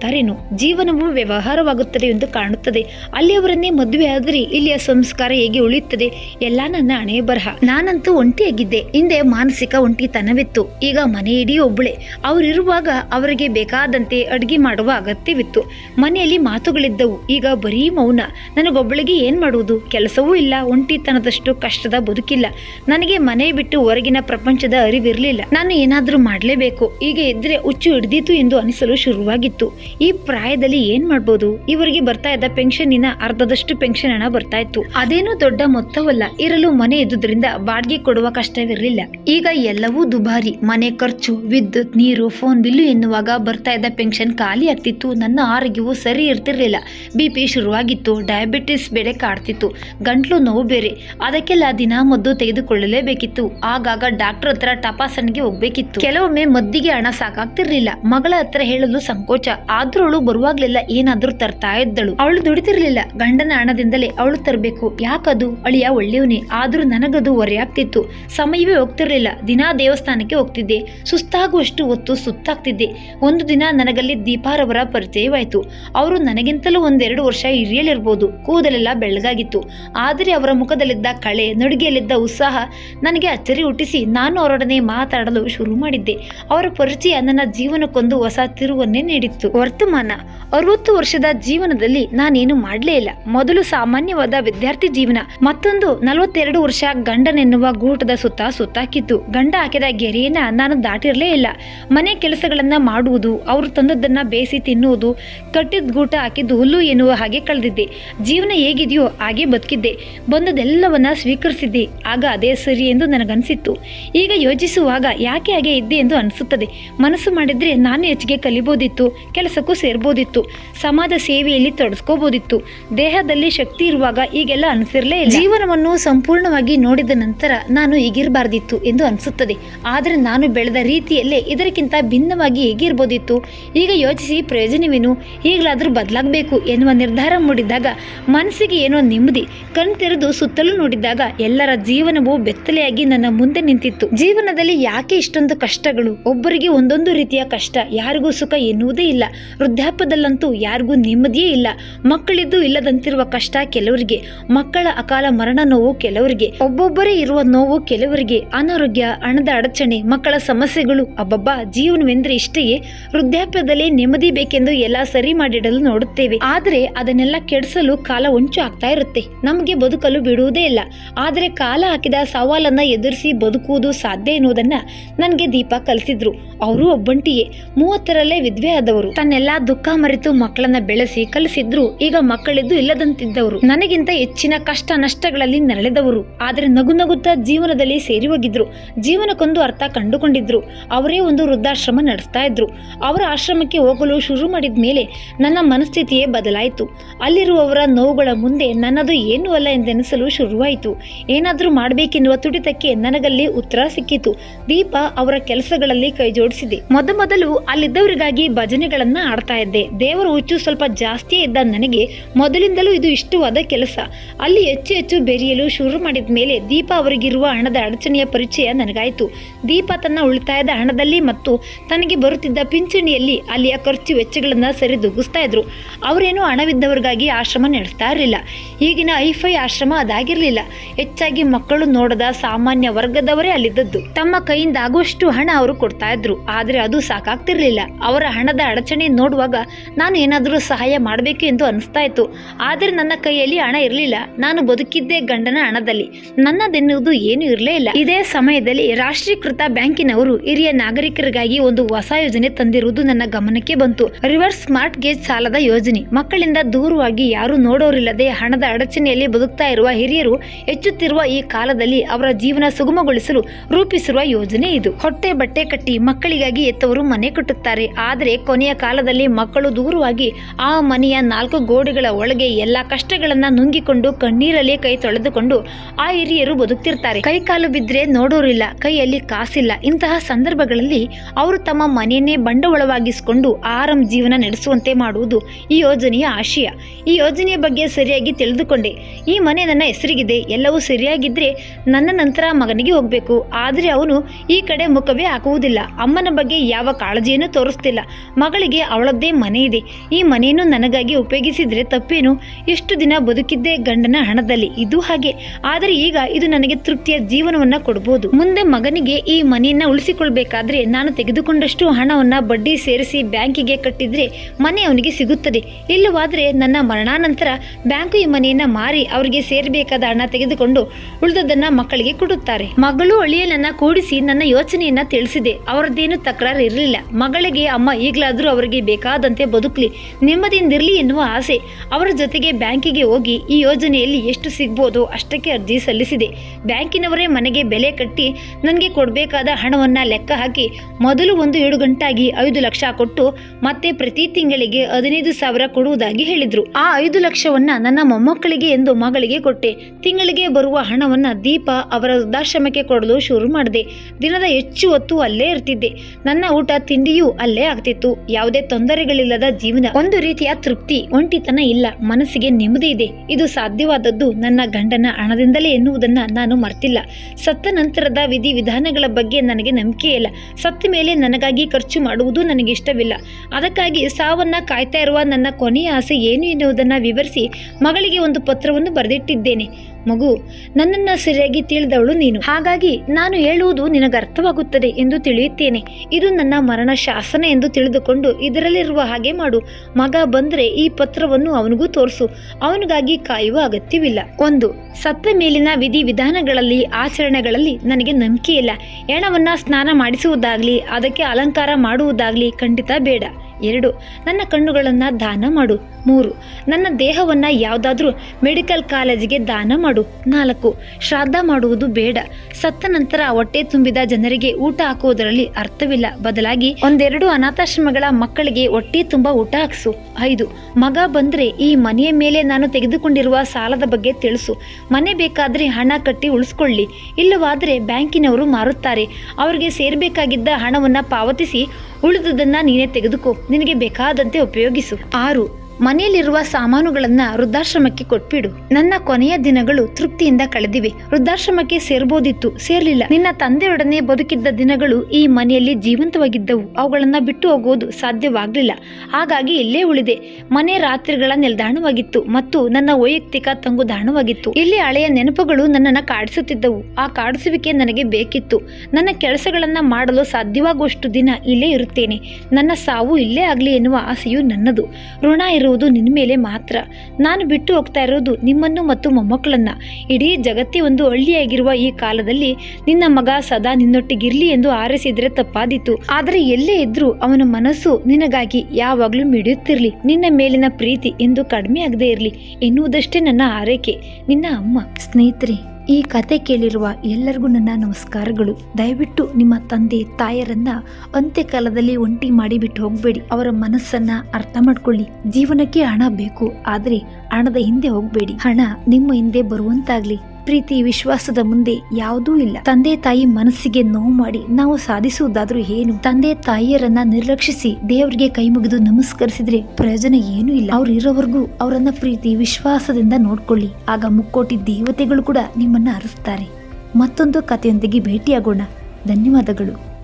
ಭಾವನೆಗಳಿಲ್ಲದವರಾಗ್ತಾರೇನು ಜೀವನವು ವ್ಯವಹಾರವಾಗುತ್ತದೆ ಎಂದು ಕಾಣುತ್ತದೆ. ಅಲ್ಲಿಯವರನ್ನೇ ಮದುವೆ ಆದರೆ ಇಲ್ಲಿಯ ಸಂಸ್ಕಾರ ಹೇಗೆ ಉಳಿಯುತ್ತದೆ? ಎಲ್ಲ ನನ್ನ ಹಣೆ ಬರಹ. ನಾನಂತೂ ಒಂಟಿಯಾಗಿದ್ದೆ. ಹಿಂದೆ ಮಾನಸಿಕ ಒಂಟಿತನವಿತ್ತು. ಈಗ ಮನೆ ಇಡೀ ಒಬ್ಬಳೆ. ಅವರಿರುವಾಗ ಅವರಿಗೆ ಬೇಕಾದಂತೆ ಅಡುಗೆ ಮಾಡುವ ಅಗತ್ಯವಿತ್ತು. ಮನೆಯಲ್ಲಿ ಮಾತುಗಳಿದ್ದವು. ಈಗ ಬರೀ ಮೌನ. ನನಗೊಬ್ಬಳಿಗೆ ಏನು ಮಾಡುವುದು? ಕೆಲಸವೂ ಇಲ್ಲ. ಒಂಟಿತನದಷ್ಟು ಕಷ್ಟದ ಬದುಕಿಲ್ಲ. ನನಗೆ ಮನೆ ಬಿಟ್ಟು ಹೊರಗಿನ ಪ್ರಪಂಚದ ಅರಿವಿರಲಿಲ್ಲ. ನಾನು ಏನಾದರೂ ಮಾಡಲೇಬೇಕು. ಈಗ ಇದ್ರೆ ಹುಚ್ಚು ಹಿಡಿದಿತ್ತು ಎಂದು ಅನಿಸಲು ಶುರುವಾಗಿತ್ತು. ಈ ಪ್ರಾಯದಲ್ಲಿ ಏನ್ ಮಾಡ್ಬೋದು? ಇವರಿಗೆ ಬರ್ತಾ ಇದ್ದ ಪೆನ್ಷನ್ನಿನ ಅರ್ಧದಷ್ಟು ಪೆನ್ಷನ್ ಹಣ ಬರ್ತಾ ಇತ್ತು. ಅದೇನು ದೊಡ್ಡ ಮೊತ್ತವಲ್ಲ, ಇರಲು ಮನೆ ಇದ್ದುದರಿಂದ ಬಾಡಿಗೆ ಕೊಡುವ ಕಷ್ಟವಿರಲಿಲ್ಲ. ಈಗ ಎಲ್ಲವೂ ದುಬಾರಿ. ಮನೆ ಖರ್ಚು, ವಿದ್ಯುತ್, ನೀರು ಫೋನ್ ಬಿಲ್ಲು ಎನ್ನುವಾಗ ಬರ್ತಾ ಇದ್ದ ಪೆನ್ಷನ್ ಖಾಲಿ ಆಗ್ತಿತ್ತು. ನನ್ನ ಆರೋಗ್ಯವು ಸರಿ ಇರ್ತಿರ್ಲಿಲ್ಲ. B P ಶುರುವಾಗಿತ್ತು. ಡಯಾಬಿಟಿಸ್ ಬೆಳೆ ಕಾಡ್ತಿತ್ತು. ಗಂಟ್ಲು ನೋವು ಬೇರೆ. ಅದಕ್ಕೆಲ್ಲ ದಿನ ಮದ್ದು ತೆಗೆದುಕೊಳ್ಳಲೇಬೇಕಿತ್ತು. ಆಗಾಗ ಡಾಕ್ಟರ್ ಹತ್ರ ಟಪಾಸನ್ಗೆ ಹೋಗ್ಬೇಕಿತ್ತು. ಕೆಲವೊಮ್ಮೆ ಮದ್ದಿಗೆ ಹಣ ಸಾಕಾಗ್ತಿರ್ಲಿಲ್ಲ. ಮಗಳ ಹತ್ರ ಹೇಳಲು ಸಂಕೋಚ. ಆದ್ರೂ ಬರುವಾಗ್ಲೆಲ್ಲ ಏನಾದ್ರೂ ತರ್ತಾ ಇದ್ದಳು. ಅವಳು ದುಡಿತಿರ್ಲಿಲ್ಲ. ಗಂಡನ ಹಣದಿಂದಲೇ ಅವಳು ತರಬೇಕು. ಯಾಕದು? ಅಳಿಯ ಒಳ್ಳೆಯವನೇ. ಆದ್ರೂ ನನಗದು ಹೊರೆಯಾಗ್ತಿತ್ತು. ಸಮಯವೇ ಹೋಗ್ತಿರ್ಲಿಲ್ಲ. ದಿನಾ ದೇವಸ್ಥಾನಕ್ಕೆ ಹೋಗ್ತಿದ್ದೆ. ಸುಸ್ತಾಗುವಷ್ಟು ಹೊತ್ತು ಸುತ್ತಾಗ್ತಿದ್ದೆ. ಒಂದು ದಿನ ನನಗಲ್ಲಿ ದೀಪಾರವರ ಪರಿಚಯವಾಯಿತು. ಅವರು ನನಗಿಂತಲೂ ಒಂದೆರಡು ವರ್ಷ ಹಿರಿಯಲಿರ್ಬೋದು. ಕೂದಲೆಲ್ಲ ಬೆಳ್ಳಗಾಗಿತ್ತು. ಆದರೆ ಅವರ ಮುಖದಲ್ಲಿದ್ದ ಕಳೆ, ನಡುಗೆಯಲ್ಲಿದ್ದ ಉತ್ಸಾಹ ನನಗೆ ಅಚ್ಚರಿ ಹುಟ್ಟಿಸಿ ನಾನು ಅವರೊಡನೆ ಮಾತಾಡಲು ಶುರು ಮಾಡಿದ್ದೆ. ಅವರ ಪರಿಚಯ ನನ್ನ ಜೀವನಕ್ಕೊಂದು ಹೊಸ ತಿರುವನ್ನೇ ನೀಡಿತ್ತು. ವರ್ತಮಾನ. ಅರವತ್ತು ವರ್ಷದ ಜೀವನದಲ್ಲಿ ನಾನೇನು ಮಾಡಲೇ ಇಲ್ಲ. ಮೊದಲು ಸಾಮಾನ್ಯವಾದ ವಿದ್ಯಾರ್ಥಿ ಜೀವನ. ಮತ್ತೊಂದು ನಲವತ್ತೆರಡು ವರ್ಷ ಗಂಡನೆನ್ನುವ ಗೂಟದ ಸುತ್ತ ಸುತ್ತಾಕಿತ್ತು. ಗಂಡ ಹಾಕಿದ ಗೆರೆಯನ್ನ ನಾನು ದಾಟಿರಲೇ ಇಲ್ಲ. ಮನೆ ಕೆಲಸಗಳನ್ನ ಮಾಡುವುದು, ಅವರು ತಂದದ್ದನ್ನ ಬೇಯಿಸಿ ತಿನ್ನುವುದು, ಕಟ್ಟಿದ ಗೂಟ ಹಾಕಿದ್ದು ಹುಲ್ಲು ಎನ್ನುವ ಹಾಗೆ ಕಳೆದಿದ್ದೆ. ಜೀವನ ಹೇಗಿದೆಯೋ ಹಾಗೆ ಬದುಕಿದ್ದೆ. ಬಂದದೆಲ್ಲವನ್ನ ಸ್ವೀಕರಿಸಿದ್ದೆ. ಆಗ ಅದೇ ಸರಿ ಎಂದು ನನಗನ್ಸಿತ್ತು. ಈಗ ಯೋಚಿಸುವಾಗ ಯಾಕೆ ಹಾಗೆ ಇದ್ದೆ ಎಂದು ಅನಿಸುತ್ತದೆ. ಮನಸ್ಸು ಮಾಡಿದ್ರೆ ನಾನು ಹೆಚ್ಚಿಗೆ ಕಲಿಬೋದಿತ್ತು. ಕೆಲಸಕ್ಕೂ ಸೇರ್ಬೋದಿತ್ತು. ಸಮಾಜ ಸೇವೆಯಲ್ಲಿ ತೊಡಸ್ಕೋಬೋದಿತ್ತು. ದೇಹದಲ್ಲಿ ಶಕ್ತಿ ಇರುವಾಗ ಈಗೆಲ್ಲ ಅನಿಸಿರ್ಲೇ ಜೀವನವನ್ನು ಸಂಪೂರ್ಣವಾಗಿ ನೋಡಿದ ನಂತರ ನಾನು ಹೀಗಿರಬಾರ್ದಿತ್ತು ಎಂದು ಅನಿಸುತ್ತದೆ. ಆದರೆ ನಾನು ಬೆಳೆದ ರೀತಿಯಲ್ಲೇ ಇದಕ್ಕಿಂತ ಭಿನ್ನವಾಗಿ ಹೇಗಿರ್ಬೋದಿತ್ತು. ಈಗ ಯೋಚಿಸಿ ಪ್ರಯೋಜನವೇನು? ಈಗಲಾದರೂ ಬದಲಾಗಬೇಕು ಎನ್ನುವ ನಿರ್ಧಾರ ಮೂಡಿದಾಗ ಮನಸ್ಸಿಗೆ ಏನೋ ನೆಮ್ಮದಿ ಕಣ್ ತೆರೆದು ಸುತ್ತಲೂ ನೋಡಿದಾಗ ಎಲ್ಲರ ಜೀವನವು ಬೆತ್ತಲೆಯಾಗಿ ನನ್ನ ಮುಂದೆ ನಿಂತಿತ್ತು. ಜೀವನದಲ್ಲಿ ಯಾಕೆ ಇಷ್ಟೊಂದು ಕಷ್ಟಗಳು? ಒಬ್ಬರಿಗೆ ಒಂದೊಂದು ರೀತಿಯ ಕಷ್ಟ, ಯಾರಿಗೂ ಸುಖ ಎನ್ನುವುದೇ ಇಲ್ಲ. ವೃದ್ಧಾಪ್ಯದಲ್ಲಂತೂ ಯಾರಿಗೂ ನೆಮ್ಮದಿಯೇ ಇಲ್ಲ. ಮಕ್ಕಳಿದ್ದು ಇಲ್ಲದಂತಿರುವ ಕಷ್ಟ ಕೆಲವರಿಗೆ, ಮಕ್ಕಳ ಅಕಾಲ ಮರಣ ನೋವು ಕೆಲವರಿಗೆ, ಒಬ್ಬೊಬ್ಬರೇ ಇರುವ ನೋವು ಕೆಲವರಿಗೆ, ಅನಾರೋಗ್ಯ, ಹಣದ ಅಡಚಣೆ, ಮಕ್ಕಳ ಸಮಸ್ಯೆಗಳು, ಅಬ್ಬಬ್ಬ, ಜೀವನವೆಂದ್ರೆ ಇಷ್ಟೆಯೇ. ವೃದ್ಧಾಪ್ಯದಲ್ಲೇ ನೆಮ್ಮದಿ ಬೇಕೆಂದು ಎಲ್ಲ ಸರಿ ಮಾಡಿಡಲು ನೋಡುತ್ತೇವೆ. ಆದರೆ ಅದನ್ನೆಲ್ಲ ಕೆಡಿಸಲು ಕಾಲ ಉಂಚು ಆಗ್ತಾ ಇರುತ್ತೆ. ನಮಗೆ ಬದುಕಲು ಬಿಡುವುದೇ ಇಲ್ಲ. ಆದರೆ ಕಾಲ ಹಾಕಿದ ಸವಾಲನ್ನ ಎದುರಿಸಿ ಬದುಕುವುದು ಸಾಧ್ಯ ಎನ್ನುವುದನ್ನ ನನಗೆ ದೀಪ ಕಲಿಸಿದ್ರು. ಅವರು ಒಬ್ಬಂಟಿಯೇ. ಮೂವತ್ತರಲ್ಲೇ ವಿದ್ವೆ ಆದವರು. ತನ್ನೆಲ್ಲ ದುಃಖ ಮರೆತು ಮಕ್ಕಳನ್ನ ಬೆಳೆಸಿ ಕಲಿಸಿದ್ರು, ಈಗ ಮಕ್ಕಳಿದ್ದು ಇಲ್ಲದಂತಿದ್ದವರು. ನನಗಿಂತ ಹೆಚ್ಚಿನ ಕಷ್ಟ ನಷ್ಟಗಳಲ್ಲಿ ನರಳಿದವರು. ಆದರೆ ನಗು ನಗುತ್ತಾ ಜೀವನದಲ್ಲಿ ಸೇರಿ ಹೋಗಿದ್ರು. ಜೀವನಕ್ಕೊಂದು ಅರ್ಥ ಕಂಡುಕೊಂಡಿದ್ರು. ಅವರೇ ಒಂದು ವೃದ್ಧಾಶ್ರಮ ನಡೆಸ್ತಾ ಇದ್ರು. ಅವರ ಆಶ್ರಮಕ್ಕೆ ಹೋಗಲು ಶುರು ಮಾಡಿದ ಮೇಲೆ ನನ್ನ ಮನಸ್ಥಿತಿಯೇ ಬದಲಾಯಿತು. ಅಲ್ಲಿರುವವರ ನೋವುಗಳ ಮುಂದೆ ನನ್ನದು ಏನೂ ಅಲ್ಲ ಎಂದೆನಿಸಲು ಶುರುವಾಯಿತು. ಏನಾದರೂ ಮಾಡಬೇಕೆನ್ನುವ ತುಡಿತಕ್ಕೆ ನನಗಲ್ಲಿ ಉತ್ತರ ಸಿಕ್ಕಿತು. ದೀಪ ಅವರ ಕೆಲಸಗಳಲ್ಲಿ ಕೈಜೋಡಿಸಿದೆ. ಮೊದಮೊದಲು ಅಲ್ಲಿದ್ದವರಿಗಾಗಿ ಭಜನೆಗಳನ್ನ ಆಡ್ತಾ ಇದ್ದೆ. ದೇವರ ಹುಚ್ಚು ಸ್ವಲ್ಪ ಜಾಸ್ತಿಯೇ ಇದ್ದ ನನಗೆ ಮೊದಲಿಂದಲೂ ಇದು ಇಷ್ಟವಾದ ಕೆಲಸ. ಅಲ್ಲಿ ಹೆಚ್ಚು ಹೆಚ್ಚು ಬೆರೆಯಲು ಶುರು ಮಾಡಿದ ಮೇಲೆ ದೀಪ ಅವರಿಗಿರುವ ಹಣದ ಅಡಚಣೆಯ ಪರಿಚಯ ನನಗಾಯಿತು. ದೀಪ ತನ್ನ ಉಳಿತಾಯದ ಹಣದಲ್ಲಿ ಮತ್ತು ತನಗೆ ಬರುತ್ತಿದ್ದ ಪಿಂಚಣಿಯಲ್ಲಿ ಅಲ್ಲಿಯ ಖರ್ಚು ವೆಚ್ಚಗಳನ್ನು ಸರಿದೂಗಿಸ್ತಾ ಇದ್ರು. ಅವರೇನು ಹಣವಿದ್ದವರಿಗಾಗಿ ಆಶ್ರಮ ನಡೆಸ್ತಾ ಇರಲಿಲ್ಲ. ಈಗಿನ ಐಫೈ ಆಶ್ರಮ ಅದಾಗಿರಲಿಲ್ಲ. ಹೆಚ್ಚಾಗಿ ಮಕ್ಕಳು ನೋಡದ ಸಾಮಾನ್ಯ ವರ್ಗದವರೇ ಅಲ್ಲಿದ್ದದ್ದು. ತಮ್ಮ ಕೈಯಿಂದ ಆಗುವಷ್ಟು ಹಣ ಅವರು ಕೊಡ್ತಾ ಇದ್ರು. ಆದರೆ ಅದು ಸಾಕಾಗ್ತಿರ್ಲಿಲ್ಲ. ಅವರ ಹಣದ ಅಡಚಣೆ ನೋಡುವಾಗ ನಾನು ಏನಾದರೂ ಸಹಾಯ ಮಾಡಬೇಕು ಎಂದು ಅನಿಸ್ತಾ ಇತ್ತು. ಆದರೆ ನನ್ನ ಕೈಯಲ್ಲಿ ಹಣ ಇರಲಿಲ್ಲ. ನಾನು ಬದುಕಿದ್ದೇ ಗಂಡನ ಹಣದಲ್ಲಿ. ನನ್ನದೆನ್ನುವುದು ಏನೂ ಇರಲೇ ಇಲ್ಲ. ಇದೇ ಸಮಯದಲ್ಲಿ ರಾಷ್ಟ್ರೀಕೃತ ಬ್ಯಾಂಕಿನವರು ಹಿರಿಯ ನಾಗರಿಕರಿಗಾಗಿ ಒಂದು ಹೊಸ ಯೋಜನೆ ತಂದಿರುವುದು ನನ್ನ ಗಮನಕ್ಕೆ ಬಂತು. ರಿವರ್ಸ್ ಸ್ಮಾರ್ಟ್ ಗೇಜ್ ಸಾಲದ ಯೋಜನೆ. ಮಕ್ಕಳಿಂದ ದೂರವಾಗಿ ಯಾರು ನೋಡೋರಿಲ್ಲದೆ ಹಣದ ಅಡಚಣೆಯಲ್ಲಿ ಬದುಕ್ತಾ ಇರುವ ಹಿರಿಯರು ಹೆಚ್ಚುತ್ತಿರುವ ಈ ಕಾಲದಲ್ಲಿ ಅವರ ಜೀವನ ಸುಗಮಗೊಳಿಸಲು ರೂಪಿಸಿರುವ ಯೋಜನೆ ಇದು. ಹೊಟ್ಟೆ ಬಟ್ಟೆ ಕಟ್ಟಿ ಮಕ್ಕಳಿಗಾಗಿ ಎತ್ತವರು ಮನೆ ಕಟ್ಟುತ್ತಾರೆ. ಆದರೆ ಕೊನೆಯ ಕಾಲದಲ್ಲಿ ಮಕ್ಕಳು ದೂರವಾಗಿ ಆ ಮನೆಯ ನಾಲ್ಕು ಗೋಡೆಗಳ ಒಳಗೆ ಎಲ್ಲ ಕಷ್ಟಗಳನ್ನ ನುಂಗಿಕೊಂಡು ಕಣ್ಣೀರಲ್ಲಿ ಕೈ ತೊಳೆದುಕೊಂಡು ಆ ಹಿರಿಯರು ಬದುಕ್ತಿರ್ತಾರೆ. ಕೈ ಕಾಲು ಬಿದ್ರೆ ನೋಡೋರಿಲ್ಲ, ಕೈಯಲ್ಲಿ ಕಾಸಿಲ್ಲ. ಇಂತಹ ಸಂದರ್ಭಗಳಲ್ಲಿ ಅವರು ತಮ್ಮ ಮನೆಯನ್ನೇ ಬಂಡವಾಳವಾಗಿಸಿಕೊಂಡು ಆರಾಮ್ ಜೀವನ ನಡೆಸುವಂತೆ ಮಾಡುವುದು ಈ ಯೋಜನೆಯ ಆಶಯ. ಈ ಯೋಜನೆಯ ಬಗ್ಗೆ ಸರಿಯಾಗಿ ತಿಳಿದುಕೊಂಡೆ. ಈ ಮನೆ ನನ್ನ ಹೆಸರಿಗಿದೆ. ಎಲ್ಲವೂ ಸರಿಯಾಗಿದ್ರೆ ನನ್ನ ನಂತರ ಮಗನಿಗೆ ಹೋಗ್ಬೇಕು. ಆದರೆ ಅವನು ಈ ಕಡೆ ಮುಖವೇ ಹಾಕುವುದಿಲ್ಲ. ಅಮ್ಮನ ಬಗ್ಗೆ ಯಾವ ಕಾಳಜಿಯನ್ನು ತೋರಿಸ್ತಿಲ್ಲ. ಮಗಳಿಗೆ ಅವಳದ್ದೇ ಮನೆ ಇದೆ. ಈ ಮನೆಯನ್ನು ನನಗಾಗಿ ಉಪಯೋಗಿಸಿದ್ರೆ ತಪ್ಪೇನು? ಇಷ್ಟು ದಿನ ಬದುಕಿದ್ದೇ ಗಂಡನ ಹಣದಲ್ಲಿ. ಇದು ಹಾಗೆ. ಆದರೆ ಈಗ ಇದು ನನಗೆ ತೃಪ್ತಿಯ ಜೀವನವನ್ನ ಕೊಡಬಹುದು ಮುಂದೆ ಮಗನಿಗೆ ಈ ಮನೆಯನ್ನ ಉಳಿಸಿಕೊಳ್ಬೇಕಾದ್ರೆ ನಾನು ತೆಗೆದುಕೊಂಡಷ್ಟು ಹಣವನ್ನ ಬಡ್ಡಿ ಸೇರಿಸಿ ಬ್ಯಾಂಕಿಗೆ ಕಟ್ಟಿದ್ರೆ ಮನೆ ಅವನಿಗೆ ಸಿಗುತ್ತದೆ. ಇಲ್ಲವಾದರೆ ನನ್ನ ಮರಣಾನಂತರ ಬ್ಯಾಂಕು ಈ ಮನೆಯನ್ನ ಮಾರಿ ಅವರಿಗೆ ಸೇರಬೇಕಾದ ಹಣ ತೆಗೆದುಕೊಂಡು ಉಳಿದದನ್ನ ಮಕ್ಕಳಿಗೆ ಕೊಡುತ್ತಾರೆ. ಮಗಳು ಅಳಿಯನನ್ನ ಕೂಡಿಸಿ ನನ್ನ ಯೋಚನೆಯನ್ನ ತಿಳಿಸಿದೆ. ಅವರದ್ದೇನು ತಕರಾರು ಇರಲಿಲ್ಲ ಮಗಳಿಗೆ, ಅಮ್ಮ ಈಗಲಾದರೂ ಅವರಿಗೆ ಬೇಕಾದಂತೆ ಬದುಕಲಿ. ನೆಮ್ಮದಿಯಿಂದಿರಲಿ ಎನ್ನುವ ಆಸೆ. ಅವರ ಜೊತೆಗೆ ಬ್ಯಾಂಕಿಗೆ ಹೋಗಿ ಈ ಯೋಜನೆಯಲ್ಲಿ ಎಷ್ಟು ಸಿಗ್ಬೋದು ಅಷ್ಟಕ್ಕೆ ಅರ್ಜಿ ಸಲ್ಲಿಸಿದೆ. ಬ್ಯಾಂಕಿನವರೇ ಮನೆಗೆ ಬೆಲೆ ಕಟ್ಟಿ ನನಗೆ ಕೊಡಬೇಕಾದ ಹಣವನ್ನು ಲೆಕ್ಕ ಹಾಕಿ ಮೊದಲು ಒಂದು ಏಳು ಗಂಟಾಗಿ ಐದು ಲಕ್ಷ ಕೊಟ್ಟು ಮತ್ತೆ ಪ್ರತಿ ತಿಂಗಳಿಗೆ ಹದಿನೈದು ಸಾವಿರ ಕೊಡುವುದಾಗಿ ಹೇಳಿದರು. ಆ ಐದು ಲಕ್ಷವನ್ನು ನನ್ನ ಮೊಮ್ಮಕ್ಕಳಿಗೆ ಎಂದು ಮಗಳಿಗೆ ಕೊಟ್ಟೆ. ತಿಂಗಳಿಗೆ ಬರುವ ಹಣವನ್ನು ದೀಪ ಅವರ ವೃದ್ಧಾಶ್ರಮಕ್ಕೆ ಕೊಡಲು ಶುರು ಮಾಡಿದೆ. ದಿನದ ಹೆಚ್ಚು ಹೊತ್ತು ಅಲ್ಲೇ ಇರ್ತಿದ್ದೆ. ನನ್ನ ಊಟ ತಿಂಡಿಯೂ ಅಲ್ಲೇ ಆಗ್ತಿತ್ತು. ಯಾವುದೇ ತೊಂದರೆಗಳಿಲ್ಲದ ಜೀವನ. ಒಂದು ರೀತಿಯ ತೃಪ್ತಿ, ಒಂಟಿತನ ಇಲ್ಲ. ಮನಸ್ಸಿಗೆ ನೆಮ್ಮದಿ ಇದೆ. ಇದು ಸಾಧ್ಯವಾದದ್ದು. ನನ್ನ ಗಂಡನ ಹಣದಿಂದಲೇ ಎನ್ನುವುದನ್ನ ನಾನು ಮರ್ತಿಲ್ಲ. ಸತ್ತ ನಂತರದ ವಿಧಿ ವಿಧಾನಗಳ ಬಗ್ಗೆ ನನಗೆ ನಂಬಿಕೆ ಇಲ್ಲ. ಸತ್ತ ಮೇಲೆ ನನಗಾಗಿ ಖರ್ಚು ಮಾಡುವುದು ನನಗೆ ಇಷ್ಟವಿಲ್ಲ. ಅದಕ್ಕಾಗಿ ಸಾವನ್ನ ಕಾಯ್ತಾ ಇರುವ ನನ್ನ ಕೊನೆಯ ಆಸೆ ಏನು ಎನ್ನುವುದನ್ನು ವಿವರಿಸಿ ಮಗಳಿಗೆ ಒಂದು ಪತ್ರವನ್ನು ಬರೆದಿಟ್ಟಿದ್ದೇನೆ. ಮಗು, ನನ್ನನ್ನು ಸರಿಯಾಗಿ ತಿಳಿದವಳು ನೀನು. ಹಾಗಾಗಿ ನಾನು ಹೇಳುವುದು ನಿನಗೆ ಅರ್ಥವಾಗುತ್ತದೆ ಎಂದು ತಿಳಿಯುತ್ತೇನೆ. ಇದು ನನ್ನ ಮರಣ ಶಾಸನ ಎಂದು ತಿಳಿದುಕೊಂಡು ಇದರಲ್ಲಿರುವ ಹಾಗೆ ಮಾಡು. ಮಗ ಬಂದರೆ ಈ ಪತ್ರವನ್ನು ಅವನಿಗೂ ತೋರಿಸು. ಅವನಿಗಾಗಿ ಕಾಯುವ ಅಗತ್ಯವಿಲ್ಲ. ಒಂದು, ಸತ್ತ ಮೇಲಿನ ವಿಧಿ ವಿಧಾನಗಳಲ್ಲಿ, ಆಚರಣೆಗಳಲ್ಲಿ ನನಗೆ ನಂಬಿಕೆ ಇಲ್ಲ ಹೆಣವನ್ನ ಸ್ನಾನ ಮಾಡಿಸುವುದಾಗ್ಲಿ, ಅದಕ್ಕೆ ಅಲಂಕಾರ ಮಾಡುವುದಾಗ್ಲಿ ಖಂಡಿತ ಬೇಡ. ಎರಡು, ನನ್ನ ಕಣ್ಣುಗಳನ್ನು ದಾನ ಮಾಡು. ಮೂರು, ನನ್ನ ದೇಹವನ್ನು ಯಾವುದಾದ್ರೂ ಮೆಡಿಕಲ್ ಕಾಲೇಜಿಗೆ ದಾನ ಮಾಡು. ನಾಲ್ಕು, ಶ್ರಾದ್ದ ಮಾಡುವುದು ಬೇಡ. ಸತ್ತ ನಂತರ ಹೊಟ್ಟೆ ತುಂಬಿದ ಜನರಿಗೆ ಊಟ ಹಾಕುವುದರಲ್ಲಿ ಅರ್ಥವಿಲ್ಲ. ಬದಲಾಗಿ ಒಂದೆರಡು ಅನಾಥಾಶ್ರಮಗಳ ಮಕ್ಕಳಿಗೆ ಹೊಟ್ಟೆ ತುಂಬ ಊಟ ಹಾಕ್ಸು. ಐದು, ಮಗ ಬಂದ್ರೆ ಈ ಮನೆಯ ಮೇಲೆ ನಾನು ತೆಗೆದುಕೊಂಡಿರುವ ಸಾಲದ ಬಗ್ಗೆ ತಿಳಿಸು. ಮನೆ ಬೇಕಾದ್ರೆ ಹಣ ಕಟ್ಟಿ ಉಳಿಸ್ಕೊಳ್ಳಿ. ಇಲ್ಲವಾದರೆ ಬ್ಯಾಂಕಿನವರು ಮಾರುತ್ತಾರೆ. ಅವರಿಗೆ ಸೇರಬೇಕಾಗಿದ್ದ ಹಣವನ್ನು ಪಾವತಿಸಿ ಉಳಿದುದನ್ನ ನೀನೇ ತೆಗೆದುಕೋ. ನಿನಗೆ ಬೇಕಾದಂತೆ ಉಪಯೋಗಿಸು. ಆರು. ಮನೆಯಲ್ಲಿರುವ ಸಾಮಾನುಗಳನ್ನ ವೃದ್ಧಾಶ್ರಮಕ್ಕೆ ಕೊಟ್ಬಿಡು. ನನ್ನ ಕೊನೆಯ ದಿನಗಳು ತೃಪ್ತಿಯಿಂದ ಕಳೆದಿವೆ. ವೃದ್ಧಾಶ್ರಮಕ್ಕೆ ಸೇರ್ಬೋದಿತ್ತು, ಸೇರ್ಲಿಲ್ಲ. ನಿನ್ನ ತಂದೆಯೊಡನೆ ಬದುಕಿದ್ದ ದಿನಗಳು ಈ ಮನೆಯಲ್ಲಿ ಜೀವಂತವಾಗಿದ್ದವು. ಅವುಗಳನ್ನ ಬಿಟ್ಟು ಹೋಗುವುದು ಸಾಧ್ಯವಾಗಲಿಲ್ಲ. ಹಾಗಾಗಿ ಇಲ್ಲೇ ಉಳಿದೆ? ಮನೆ ರಾತ್ರಿಗಳ ನಿಲ್ದಾಣವಾಗಿತ್ತು ಮತ್ತು ನನ್ನ ವೈಯಕ್ತಿಕ ತಂಗುದಾಣವಾಗಿತ್ತು. ಇಲ್ಲಿ ಹಳೆಯ ನೆನಪುಗಳು ನನ್ನನ್ನು ಕಾಡಿಸುತ್ತಿದ್ದವು. ಆ ಕಾಡಿಸುವಿಕೆ ನನಗೆ ಬೇಕಿತ್ತು. ನನ್ನ ಕೆಲಸಗಳನ್ನ ಮಾಡಲು ಸಾಧ್ಯವಾಗುವಷ್ಟು ದಿನ ಇಲ್ಲೇ ಇರುತ್ತೇನೆ. ನನ್ನ ಸಾವು ಇಲ್ಲೇ ಆಗಲಿ ಎನ್ನುವ ಆಸೆಯು ನನ್ನದು. ಋಣ ಇರುವುದು ನಿನ್ನ ಮೇಲೆ ಮಾತ್ರ. ನಾನು ಬಿಟ್ಟು ಹೋಗ್ತಾ ಇರೋದು ನಿಮ್ಮನ್ನು ಮತ್ತು ಮೊಮ್ಮಕ್ಕಳನ್ನು. ಇಡೀ ಜಗತ್ತೇ ಒಂದು ಹಳ್ಳಿಯಾಗಿರುವ ಈ ಕಾಲದಲ್ಲಿ ನಿನ್ನ ಮಗ ಸದಾ ನಿನ್ನೊಟ್ಟಿಗಿರಲಿ ಎಂದು ಆರೈಸಿದ್ರೆ ತಪ್ಪಾದಿತ್ತು ಆದರೆ ಎಲ್ಲೇ ಇದ್ರೂ ಅವನ ಮನಸ್ಸು ನಿನಗಾಗಿ ಯಾವಾಗಲೂ ಮಿಡಿಯುತ್ತಿರಲಿ. ನಿನ್ನ ಮೇಲಿನ ಪ್ರೀತಿ ಎಂದು ಕಡಿಮೆ ಆಗದೇ ಇರಲಿ ಎನ್ನುವುದಷ್ಟೇ ನನ್ನ ಆರೈಕೆ. ನಿನ್ನ ಅಮ್ಮ, ಸ್ನೇಹಿತರೆ. ಈ ಕತೆ ಕೇಳಿರುವ ಎಲ್ಲರಿಗೂ ನನ್ನ ನಮಸ್ಕಾರಗಳು. ದಯವಿಟ್ಟು ನಿಮ್ಮ ತಂದೆ, ತಾಯರನ್ನ ಅಂತ್ಯಕಾಲದಲ್ಲಿ ಒಂಟಿ ಮಾಡಿಬಿಟ್ಟು ಹೋಗಬೇಡಿ. ಅವರ ಮನಸ್ಸನ್ನ ಅರ್ಥ ಮಾಡ್ಕೊಳ್ಳಿ. ಜೀವನಕ್ಕೆ ಹಣ ಬೇಕು, ಆದರೆ ಹಣದ ಹಿಂದೆ ಹೋಗಬೇಡಿ. ಹಣ ನಿಮ್ಮ ಹಿಂದೆ ಬರುವಂತಾಗ್ಲಿ. ಪ್ರೀತಿ ವಿಶ್ವಾಸದ ಮುಂದೆ ಯಾವುದೂ ಇಲ್ಲ. ತಂದೆ ತಾಯಿ ಮನಸ್ಸಿಗೆ ನೋವು ಮಾಡಿ ನಾವು ಸಾಧಿಸುವುದಾದ್ರೂ ಏನು? ತಂದೆ ತಾಯಿಯರನ್ನ ನಿರ್ಲಕ್ಷಿಸಿ ದೇವರಿಗೆ ಕೈ ಮುಗಿದು ನಮಸ್ಕರಿಸಿದ್ರೆ ಪ್ರಯೋಜನ ಏನೂ ಇಲ್ಲ. ಅವ್ರು ಇರೋವರೆಗೂ ಅವರನ್ನ ಪ್ರೀತಿ ವಿಶ್ವಾಸದಿಂದ ನೋಡ್ಕೊಳ್ಳಿ. ಆಗ ಮುಕ್ಕೋಟಿ ದೇವತೆಗಳು ಕೂಡ ನಿಮ್ಮನ್ನ ಅರಸ್ತಾರೆ. ಮತ್ತೊಂದು ಕಥೆಯೊಂದಿಗೆ ಭೇಟಿಯಾಗೋಣ. ಧನ್ಯವಾದಗಳು.